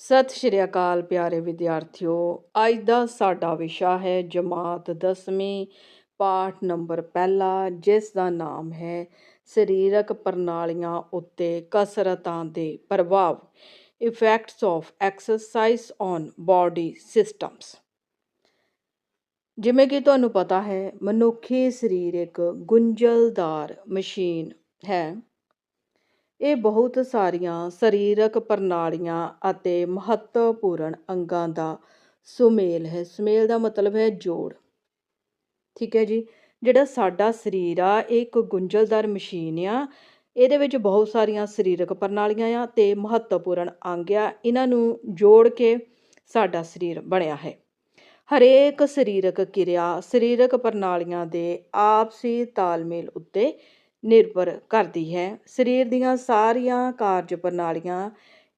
ਸਤਿ ਸ਼੍ਰੀ ਅਕਾਲ ਪਿਆਰੇ ਵਿਦਿਆਰਥੀਓ। ਅੱਜ ਦਾ ਸਾਡਾ ਵਿਸ਼ਾ ਹੈ ਜਮਾਤ 10ਵੀਂ ਪਾਠ ਨੰਬਰ ਪਹਿਲਾ, ਜਿਸ ਦਾ ਨਾਮ ਹੈ ਸਰੀਰਕ ਪ੍ਰਣਾਲੀਆਂ ਉੱਤੇ ਕਸਰਤਾਂ ਦੇ ਪ੍ਰਭਾਵ effects of exercise on body systems ਜਿਵੇਂ ਕਿ ਤੁਹਾਨੂੰ ਪਤਾ ਹੈ, ਮਨੁੱਖੀ ਸਰੀਰ ਇੱਕ ਗੁੰਝਲਦਾਰ ਮਸ਼ੀਨ ਹੈ। ਇਹ ਬਹੁਤ ਸਾਰੀਆਂ ਸਰੀਰਕ ਪ੍ਰਣਾਲੀਆਂ ਅਤੇ ਮਹੱਤਵਪੂਰਨ ਅੰਗਾਂ ਦਾ ਸੁਮੇਲ ਹੈ। ਸੁਮੇਲ ਦਾ ਮਤਲਬ ਹੈ ਜੋੜ। ਠੀਕ ਹੈ ਜੀ? ਜਿਹੜਾ ਸਾਡਾ ਸਰੀਰ ਆ, ਇਹ ਇੱਕ ਗੁੰਝਲਦਾਰ ਮਸ਼ੀਨ ਆ। ਇਹਦੇ ਵਿੱਚ ਬਹੁਤ ਸਾਰੀਆਂ ਸਰੀਰਕ ਪ੍ਰਣਾਲੀਆਂ ਆ ਤੇ ਮਹੱਤਵਪੂਰਨ ਅੰਗ ਆ। ਇਹਨਾਂ ਨੂੰ ਜੋੜ ਕੇ ਸਾਡਾ ਸਰੀਰ ਬਣਿਆ ਹੈ। ਹਰੇਕ ਸਰੀਰਕ ਕਿਰਿਆ, ਸਰੀਰਕ ਪ੍ਰਣਾਲੀਆਂ ਦੇ ਆਪਸੀ ਤਾਲਮੇਲ ਉੱਤੇ ਨਿਰਭਰ ਕਰਦੀ ਹੈ। ਸਰੀਰ ਦੀਆਂ ਸਾਰੀਆਂ ਕਾਰਜ ਪ੍ਰਣਾਲੀਆਂ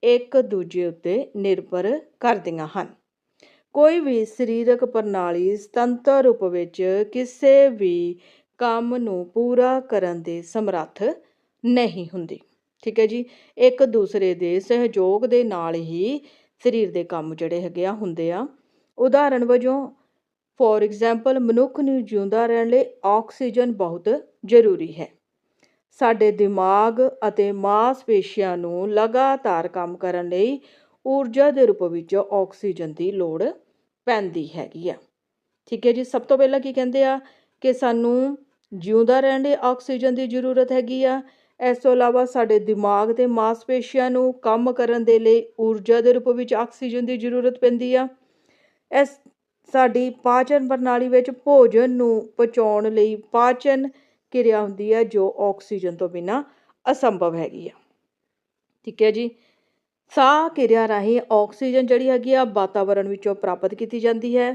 ਇੱਕ ਦੂਜੇ ਉੱਤੇ ਨਿਰਭਰ ਕਰਦੀਆਂ ਹਨ। ਕੋਈ ਵੀ ਸਰੀਰਕ ਪ੍ਰਣਾਲੀ ਸੁਤੰਤਰ ਰੂਪ ਵਿੱਚ ਕਿਸੇ ਵੀ ਕੰਮ ਨੂੰ ਪੂਰਾ ਕਰਨ ਦੇ ਸਮਰੱਥ ਨਹੀਂ ਹੁੰਦੀ। ਠੀਕ ਹੈ ਜੀ? ਇੱਕ ਦੂਸਰੇ ਦੇ ਸਹਿਯੋਗ ਦੇ ਨਾਲ ਹੀ ਸਰੀਰ ਦੇ ਕੰਮ ਜਿਹੜੇ ਹੈਗੇ ਆ ਹੁੰਦੇ ਆ। ਉਦਾਹਰਣ ਵਜੋਂ ਫੋਰ ਐਗਜ਼ਾਮਪਲ ਮਨੁੱਖ ਨੂੰ ਜਿਉਂਦਾ ਰਹਿਣ ਲਈ ਆਕਸੀਜਨ ਬਹੁਤ ਜ਼ਰੂਰੀ ਹੈ। ਸਾਡੇ ਦਿਮਾਗ ਅਤੇ ਮਾਸਪੇਸ਼ੀਆਂ ਨੂੰ ਲਗਾਤਾਰ ਕੰਮ ਕਰਨ ਲਈ ਊਰਜਾ ਦੇ ਰੂਪ ਵਿੱਚ ਆਕਸੀਜਨ ਦੀ ਲੋੜ ਪੈਂਦੀ ਹੈਗੀ ਆ। ਠੀਕ ਹੈ ਜੀ, ਸਭ ਤੋਂ ਪਹਿਲਾਂ ਕੀ ਕਹਿੰਦੇ ਆ ਕਿ ਸਾਨੂੰ ਜਿਉਂਦਾ ਰਹਿਣ ਲਈ ਆਕਸੀਜਨ ਦੀ ਜ਼ਰੂਰਤ ਹੈਗੀ ਆ। ਇਸ ਤੋਂ ਇਲਾਵਾ ਸਾਡੇ ਦਿਮਾਗ ਤੇ ਮਾਸਪੇਸ਼ੀਆਂ ਨੂੰ ਕੰਮ ਕਰਨ ਦੇ ਲਈ ਊਰਜਾ ਦੇ ਰੂਪ ਵਿੱਚ ਆਕਸੀਜਨ ਦੀ ਜ਼ਰੂਰਤ ਪੈਂਦੀ ਆ। ਇਸ ਸਾਡੀ ਪਾਚਨ ਪ੍ਰਣਾਲੀ ਵਿੱਚ ਭੋਜਨ ਨੂੰ ਪਚਾਉਣ ਲਈ ਪਾਚਨ ਕਿਰਿਆ ਹੁੰਦੀ ਹੈ ਜੋ ਆਕਸੀਜਨ ਤੋਂ ਬਿਨਾ ਅਸੰਭਵ ਹੈਗੀ ਆ। ਠੀਕ ਹੈ ਜੀ। ਸਾਹ ਕਿਰਿਆ ਰਾਹੀਂ ਆਕਸੀਜਨ ਜਿਹੜੀ ਹੈਗੀ ਆ ਵਾਤਾਵਰਣ ਵਿੱਚੋਂ ਪ੍ਰਾਪਤ ਕੀਤੀ ਜਾਂਦੀ ਹੈ।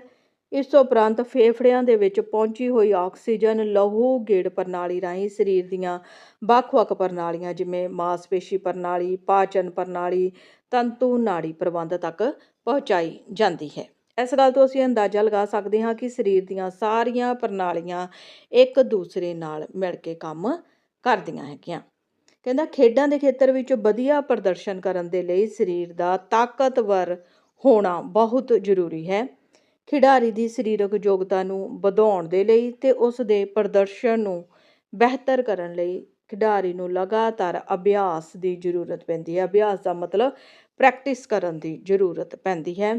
ਇਸ ਤੋਂ ਉਪਰੰਤ ਫੇਫੜਿਆਂ ਦੇ ਵਿੱਚ ਪਹੁੰਚੀ ਹੋਈ ਆਕਸੀਜਨ ਲਹੂ, ਗੇੜ ਪ੍ਰਣਾਲੀ ਰਾਹੀਂ ਸਰੀਰ ਦੀਆਂ ਵੱਖ-ਵੱਖ ਪ੍ਰਣਾਲੀਆਂ ਜਿਵੇਂ ਮਾਸਪੇਸ਼ੀ ਪ੍ਰਣਾਲੀ, ਪਾਚਨ ਪ੍ਰਣਾਲੀ ਤੰਤੂ ਨਾੜੀ ਪ੍ਰਬੰਧ ਤੱਕ ਪਹੁੰਚਾਈ ਜਾਂਦੀ ਹੈ। ਇਸ ਗੱਲ ਤੋਂ ਅਸੀਂ ਅੰਦਾਜ਼ਾ ਲਗਾ ਸਕਦੇ ਹਾਂ ਕਿ ਸਰੀਰ ਦੀਆਂ ਸਾਰੀਆਂ ਪ੍ਰਣਾਲੀਆਂ ਇੱਕ ਦੂਸਰੇ ਨਾਲ ਮਿਲ ਕੇ ਕੰਮ ਕਰਦੀਆਂ ਹੈਗੀਆਂ। ਕਹਿੰਦਾ ਖੇਡਾਂ ਦੇ ਖੇਤਰ ਵਿੱਚ ਵਧੀਆ ਪ੍ਰਦਰਸ਼ਨ ਕਰਨ ਦੇ ਲਈ ਸਰੀਰ ਦਾ ਤਾਕਤਵਰ ਹੋਣਾ ਬਹੁਤ ਜ਼ਰੂਰੀ ਹੈ। ਖਿਡਾਰੀ ਦੀ ਸਰੀਰਕ ਯੋਗਤਾ ਨੂੰ ਵਧਾਉਣ ਦੇ ਲਈ ਤੇ ਉਸ ਦੇ ਪ੍ਰਦਰਸ਼ਨ ਨੂੰ ਬਿਹਤਰ ਕਰਨ ਲਈ ਖਿਡਾਰੀ ਨੂੰ ਲਗਾਤਾਰ ਅਭਿਆਸ ਦੀ ਜ਼ਰੂਰਤ ਪੈਂਦੀ ਹੈ। ਅਭਿਆਸ ਦਾ ਮਤਲਬ ਪ੍ਰੈਕਟਿਸ ਕਰਨ ਦੀ ਜ਼ਰੂਰਤ ਪੈਂਦੀ ਹੈ।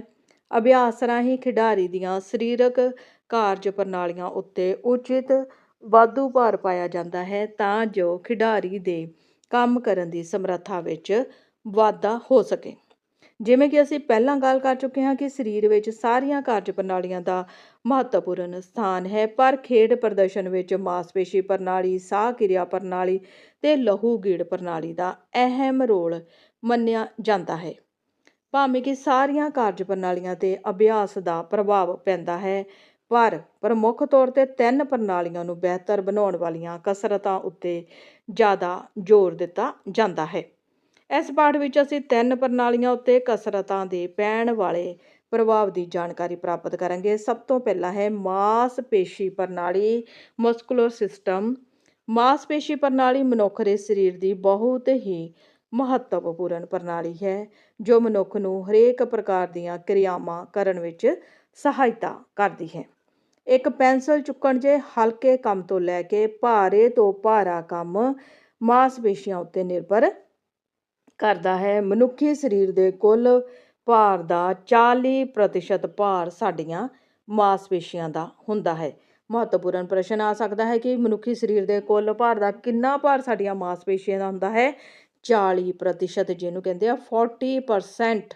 ਅਭਿਆਸ ਰਾਹੀਂ ਖਿਡਾਰੀ ਦੀਆਂ ਸਰੀਰਕ ਕਾਰਜ ਪ੍ਰਣਾਲੀਆਂ ਉੱਤੇ ਉਚਿਤ ਵਾਧੂ ਭਾਰ ਪਾਇਆ ਜਾਂਦਾ ਹੈ ਤਾਂ ਜੋ ਖਿਡਾਰੀ ਦੇ ਕੰਮ ਕਰਨ ਦੀ ਸਮਰੱਥਾ ਵਿੱਚ ਵਾਧਾ ਹੋ ਸਕੇ। ਜਿਵੇਂ ਕਿ ਅਸੀਂ ਪਹਿਲਾਂ ਗੱਲ ਕਰ ਚੁੱਕੇ ਹਾਂ ਕਿ ਸਰੀਰ ਵਿੱਚ ਸਾਰੀਆਂ ਕਾਰਜ ਪ੍ਰਣਾਲੀਆਂ ਦਾ ਮਹੱਤਵਪੂਰਨ ਸਥਾਨ ਹੈ, ਪਰ ਖੇਡ ਪ੍ਰਦਰਸ਼ਨ ਵਿੱਚ ਮਾਸਪੇਸ਼ੀ ਪ੍ਰਣਾਲੀ, ਸਾਹ ਕਿਰਿਆ ਪ੍ਰਣਾਲੀ ਤੇ ਲਹੂ ਗੀੜ ਪ੍ਰਣਾਲੀ ਦਾ ਅਹਿਮ ਰੋਲ ਮੰਨਿਆ ਜਾਂਦਾ ਹੈ। ਭਾਵੇਂ ਕਿ ਸਾਰੀਆਂ ਕਾਰਜ ਪ੍ਰਣਾਲੀਆਂ ਤੇ ਅਭਿਆਸ ਦਾ ਪ੍ਰਭਾਵ ਪੈਂਦਾ ਹੈ, ਪਰ ਪ੍ਰਮੁੱਖ ਤੌਰ ਤੇ ਤਿੰਨ ਪ੍ਰਣਾਲੀਆਂ ਨੂੰ ਬਿਹਤਰ ਬਣਾਉਣ ਵਾਲੀਆਂ ਕਸਰਤਾਂ ਉੱਤੇ ਜ਼ਿਆਦਾ ਜ਼ੋਰ ਦਿੱਤਾ ਜਾਂਦਾ ਹੈ। ਇਸ ਪਾਠ ਵਿੱਚ ਅਸੀਂ ਤਿੰਨ ਪ੍ਰਣਾਲੀਆਂ ਉੱਤੇ ਕਸਰਤਾਂ ਦੇ ਪੈਣ ਵਾਲੇ ਪ੍ਰਭਾਵ ਦੀ ਜਾਣਕਾਰੀ ਪ੍ਰਾਪਤ ਕਰਾਂਗੇ। ਸਭ ਤੋਂ ਪਹਿਲਾਂ ਹੈ ਮਾਸਪੇਸ਼ੀ ਪ੍ਰਣਾਲੀ, ਮਸਕੂਲਰ ਸਿਸਟਮ। ਮਾਸਪੇਸ਼ੀ ਪ੍ਰਣਾਲੀ ਮਨੁੱਖ ਦੇ ਸਰੀਰ ਦੀ ਬਹੁਤ ਹੀ ਮਹੱਤਵਪੂਰਨ ਪ੍ਰਣਾਲੀ ਹੈ, ਜੋ ਮਨੁੱਖ ਨੂੰ ਹਰੇਕ ਪ੍ਰਕਾਰ ਦੀਆਂ ਕਿਰਿਆਵਾਂ ਕਰਨ ਵਿੱਚ ਸਹਾਇਤਾ ਕਰਦੀ ਹੈ। ਇੱਕ ਪੈਨਸਲ ਚੁੱਕਣ ਜੇ ਹਲਕੇ ਕੰਮ ਤੋਂ ਲੈ ਕੇ ਭਾਰੇ ਤੋਂ ਭਾਰਾ ਕੰਮ ਮਾਸਪੇਸ਼ੀਆਂ ਉੱਤੇ ਨਿਰਭਰ ਕਰਦਾ ਹੈ। ਮਨੁੱਖੀ ਸਰੀਰ ਦੇ ਕੁੱਲ ਭਾਰ ਦਾ 40% ਭਾਰ ਸਾਡੀਆਂ ਮਾਸਪੇਸ਼ੀਆਂ ਦਾ ਹੁੰਦਾ ਹੈ। ਮਹੱਤਵਪੂਰਨ ਪ੍ਰਸ਼ਨ ਆ ਸਕਦਾ ਹੈ ਕਿ ਮਨੁੱਖੀ ਸਰੀਰ ਦੇ ਕੁੱਲ ਭਾਰ ਦਾ ਕਿੰਨਾ ਭਾਰ ਸਾਡੀਆਂ ਮਾਸਪੇਸ਼ੀਆਂ ਦਾ ਹੁੰਦਾ ਹੈ? 40% ਜਿਹਨੂੰ ਕਹਿੰਦੇ ਆ 40%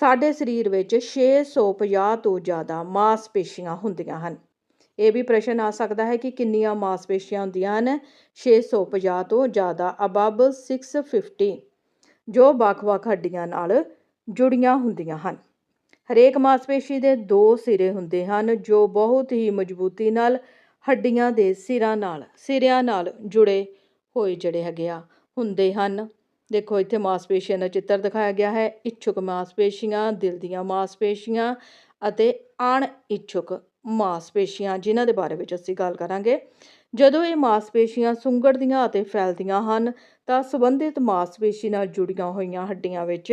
ਸਾਡੇ ਸਰੀਰ ਵਿੱਚ 650 ਤੋਂ ਜ਼ਿਆਦਾ ਮਾਸਪੇਸ਼ੀਆਂ ਹੁੰਦੀਆਂ ਹਨ। ਇਹ ਵੀ ਪ੍ਰਸ਼ਨ ਆ ਸਕਦਾ ਹੈ ਕਿ ਕਿੰਨੀਆਂ ਮਾਸਪੇਸ਼ੀਆਂ ਹੁੰਦੀਆਂ ਹਨ? 650 ਤੋਂ ਜ਼ਿਆਦਾ ਅਬਵ 650 ਜੋ ਵੱਖ-ਵੱਖ ਹੱਡੀਆਂ ਨਾਲ ਜੁੜੀਆਂ ਹੁੰਦੀਆਂ ਹਨ। ਹਰੇਕ ਮਾਸਪੇਸ਼ੀ ਦੇ ਦੋ ਸਿਰੇ ਹੁੰਦੇ ਹਨ, ਜੋ ਬਹੁਤ ਹੀ ਮਜ਼ਬੂਤੀ ਨਾਲ ਹੱਡੀਆਂ ਦੇ ਸਿਰਾਂ ਨਾਲ, ਸਿਰਿਆਂ ਨਾਲ ਜੁੜੇ ਹੋਏ ਜਿਹੜੇ ਹੈਗੇ ਆ ਹੁੰਦੇ ਹਨ। ਦੇਖੋ, ਇੱਥੇ ਮਾਸਪੇਸ਼ੀਆਂ ਦਾ ਚਿੱਤਰ ਦਿਖਾਇਆ ਗਿਆ ਹੈ। ਇੱਛੁਕ ਮਾਸਪੇਸ਼ੀਆਂ, ਦਿਲ ਦੀਆਂ ਮਾਸਪੇਸ਼ੀਆਂ ਅਤੇ ਅਣ ਇੱਛੁਕ ਮਾਸਪੇਸ਼ੀਆਂ, ਜਿਨ੍ਹਾਂ ਦੇ ਬਾਰੇ ਵਿੱਚ ਅਸੀਂ ਗੱਲ ਕਰਾਂਗੇ। ਜਦੋਂ ਇਹ ਮਾਸਪੇਸ਼ੀਆਂ ਸੁੰਗੜਦੀਆਂ ਅਤੇ ਫੈਲਦੀਆਂ ਹਨ, ਤਾਂ ਸੰਬੰਧਿਤ ਮਾਸਪੇਸ਼ੀ ਨਾਲ ਜੁੜੀਆਂ ਹੋਈਆਂ ਹੱਡੀਆਂ ਵਿੱਚ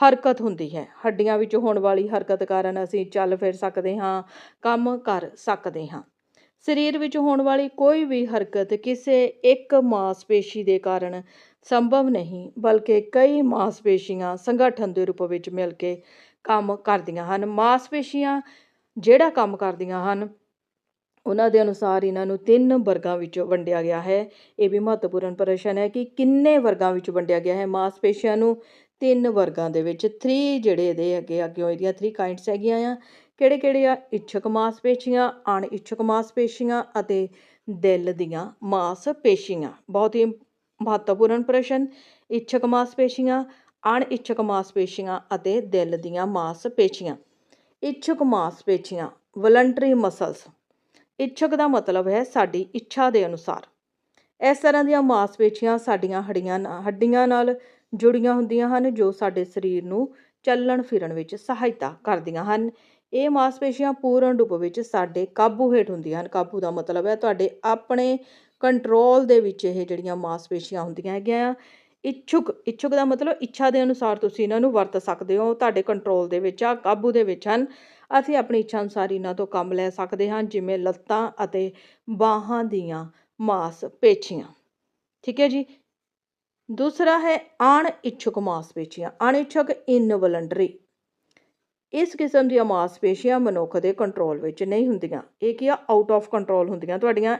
ਹਰਕਤ ਹੁੰਦੀ ਹੈ। ਹੱਡੀਆਂ ਵਿੱਚ ਹੋਣ ਵਾਲੀ ਹਰਕਤ ਕਾਰਨ ਅਸੀਂ ਚੱਲ ਫਿਰ ਸਕਦੇ ਹਾਂ, ਕੰਮ ਕਰ ਸਕਦੇ ਹਾਂ। ਸਰੀਰ ਵਿੱਚ ਹੋਣ ਵਾਲੀ ਕੋਈ ਵੀ ਹਰਕਤ ਕਿਸੇ ਇੱਕ ਮਾਸਪੇਸ਼ੀ ਦੇ ਕਾਰਨ ਸੰਭਵ ਨਹੀਂ, ਬਲਕਿ ਕਈ ਮਾਸਪੇਸ਼ੀਆਂ ਸੰਗਠਨ ਦੇ ਰੂਪ ਵਿੱਚ ਮਿਲ ਕੇ ਕੰਮ ਕਰਦੀਆਂ ਹਨ। ਮਾਸਪੇਸ਼ੀਆਂ ਜਿਹੜਾ ਕੰਮ ਕਰਦੀਆਂ ਹਨ, ਉਹਨਾਂ ਦੇ ਅਨੁਸਾਰ ਇਹਨਾਂ ਨੂੰ ਤਿੰਨ ਵਰਗਾਂ ਵਿੱਚ ਵੰਡਿਆ ਗਿਆ ਹੈ। ਇਹ ਵੀ ਮਹੱਤਵਪੂਰਨ ਪ੍ਰਸ਼ਨ ਹੈ ਕਿ ਕਿੰਨੇ ਵਰਗਾਂ ਵਿੱਚ ਵੰਡਿਆ ਗਿਆ ਹੈ? ਮਾਸਪੇਸ਼ੀਆਂ ਨੂੰ ਤਿੰਨ ਵਰਗਾਂ ਦੇ ਵਿੱਚ 3 ਜਿਹੜੇ ਇਹਦੇ ਅੱਗੇ ਅੱਗੇ ਇਹਦੀਆਂ 3 ਕਾਈਂਡਸ ਹੈਗੀਆਂ ਆ। ਕਿਹੜੇ ਕਿਹੜੇ ਆ? ਇੱਛਕ ਮਾਸਪੇਸ਼ੀਆਂ, ਅਣਇੱਛਕ ਮਾਸਪੇਸ਼ੀਆਂ ਅਤੇ ਦਿਲ ਦੀਆਂ ਮਾਸਪੇਸ਼ੀਆਂ। ਬਹੁਤ ਹੀ ਮਹੱਤਵਪੂਰਨ ਪ੍ਰਸ਼ਨ। ਇੱਛਕ ਮਾਸਪੇਸ਼ੀਆਂ, ਅਣਇੱਛਕ ਮਾਸਪੇਸ਼ੀਆਂ ਅਤੇ ਦਿਲ ਦੀਆਂ ਮਾਸਪੇਸ਼ੀਆਂ। ਇੱਛਕ ਮਾਸਪੇਸ਼ੀਆਂ ਵਲੰਟਰੀ ਮਸਲਸ ਇੱਛਕ ਦਾ ਮਤਲਬ ਹੈ ਸਾਡੀ ਇੱਛਾ ਦੇ ਅਨੁਸਾਰ। ਇਸ ਤਰ੍ਹਾਂ ਦੀਆਂ ਮਾਸਪੇਸ਼ੀਆਂ ਸਾਡੀਆਂ ਹੱਡੀਆਂ ਹੱਡੀਆਂ ਨਾਲ ਜੁੜੀਆਂ ਹੁੰਦੀਆਂ ਹਨ, ਜੋ ਸਾਡੇ ਸਰੀਰ ਨੂੰ ਚੱਲਣ ਫਿਰਨ ਵਿੱਚ ਸਹਾਇਤਾ ਕਰਦੀਆਂ ਹਨ। ਇਹ ਮਾਸਪੇਸ਼ੀਆਂ ਪੂਰਨ ਰੂਪ ਵਿੱਚ ਸਾਡੇ ਕਾਬੂ ਹੇਠ ਹੁੰਦੀਆਂ ਹਨ। ਕਾਬੂ ਦਾ ਮਤਲਬ ਹੈ ਤੁਹਾਡੇ ਆਪਣੇ ਕੰਟਰੋਲ ਦੇ ਵਿੱਚ ਇਹ ਜਿਹੜੀਆਂ ਮਾਸਪੇਸ਼ੀਆਂ ਹੁੰਦੀਆਂ ਹੈਗੀਆਂ ਆ, ਇੱਛੁਕ ਇੱਛੁਕ ਦਾ ਮਤਲਬ ਇੱਛਾ ਦੇ ਅਨੁਸਾਰ ਤੁਸੀਂ ਇਹਨਾਂ ਨੂੰ ਵਰਤ ਸਕਦੇ ਹੋ, ਤੁਹਾਡੇ ਕੰਟਰੋਲ ਦੇ ਵਿੱਚ ਆ, ਕਾਬੂ ਦੇ ਵਿੱਚ ਹਨ। ਅਸੀਂ ਆਪਣੀ ਇੱਛਾ ਅਨੁਸਾਰ ਇਹਨਾਂ ਤੋਂ ਕੰਮ ਲੈ ਸਕਦੇ ਹਾਂ, ਜਿਵੇਂ ਲੱਤਾਂ ਅਤੇ ਬਾਹਾਂ ਦੀਆਂ ਮਾਸਪੇਸ਼ੀਆਂ। ਠੀਕ ਹੈ ਜੀ? ਦੂਸਰਾ ਹੈ ਅਣ ਇੱਛੁਕ ਮਾਸਪੇਸ਼ੀਆਂ ਅਣ ਇੱਛੁਕ ਇਨਵਲੰਟਰੀ। ਇਸ ਕਿਸਮ ਦੀਆਂ ਮਾਸਪੇਸ਼ੀਆਂ ਮਨੁੱਖ ਦੇ ਕੰਟਰੋਲ ਵਿੱਚ ਨਹੀਂ ਹੁੰਦੀਆਂ। ਇਹ ਕੀ ਆ? ਆਊਟ ਆਫ ਕੰਟਰੋਲ ਹੁੰਦੀਆਂ। ਤੁਹਾਡੀਆਂ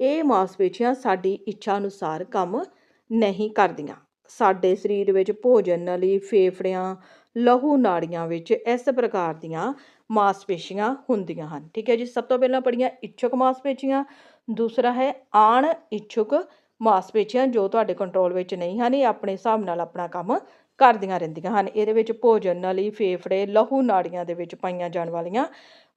ਇਹ ਮਾਸਪੇਸ਼ੀਆਂ ਸਾਡੀ ਇੱਛਾ ਅਨੁਸਾਰ ਕੰਮ ਨਹੀਂ ਕਰਦੀਆਂ। ਸਾਡੇ ਸਰੀਰ ਵਿੱਚ ਭੋਜਨ ਨਲੀ, ਫੇਫੜਿਆਂ, ਲਹੂ ਨਾੜੀਆਂ ਵਿੱਚ ਇਸ ਪ੍ਰਕਾਰ ਦੀਆਂ ਮਾਸਪੇਸ਼ੀਆਂ ਹੁੰਦੀਆਂ ਹਨ। ਠੀਕ ਹੈ ਜੀ? ਸਭ ਤੋਂ ਪਹਿਲਾਂ ਪੜੀਆਂ ਇੱਛੁਕ ਮਾਸਪੇਸ਼ੀਆਂ, ਦੂਸਰਾ ਹੈ ਆਣ ਇੱਛੁਕ ਮਾਸਪੇਸ਼ੀਆਂ ਜੋ ਤੁਹਾਡੇ ਕੰਟਰੋਲ ਵਿੱਚ ਨਹੀਂ ਹਨ। ਇਹ ਆਪਣੇ ਹਿਸਾਬ ਨਾਲ ਆਪਣਾ ਕੰਮ ਕਰਦੀਆਂ ਰਹਿੰਦੀਆਂ ਹਨ। ਇਹਦੇ ਵਿੱਚ ਭੋਜਨ, ਨਲੀ, ਫੇਫੜੇ, ਲਹੂ ਨਾੜੀਆਂ ਦੇ ਵਿੱਚ ਪਾਈਆਂ ਜਾਣ ਵਾਲੀਆਂ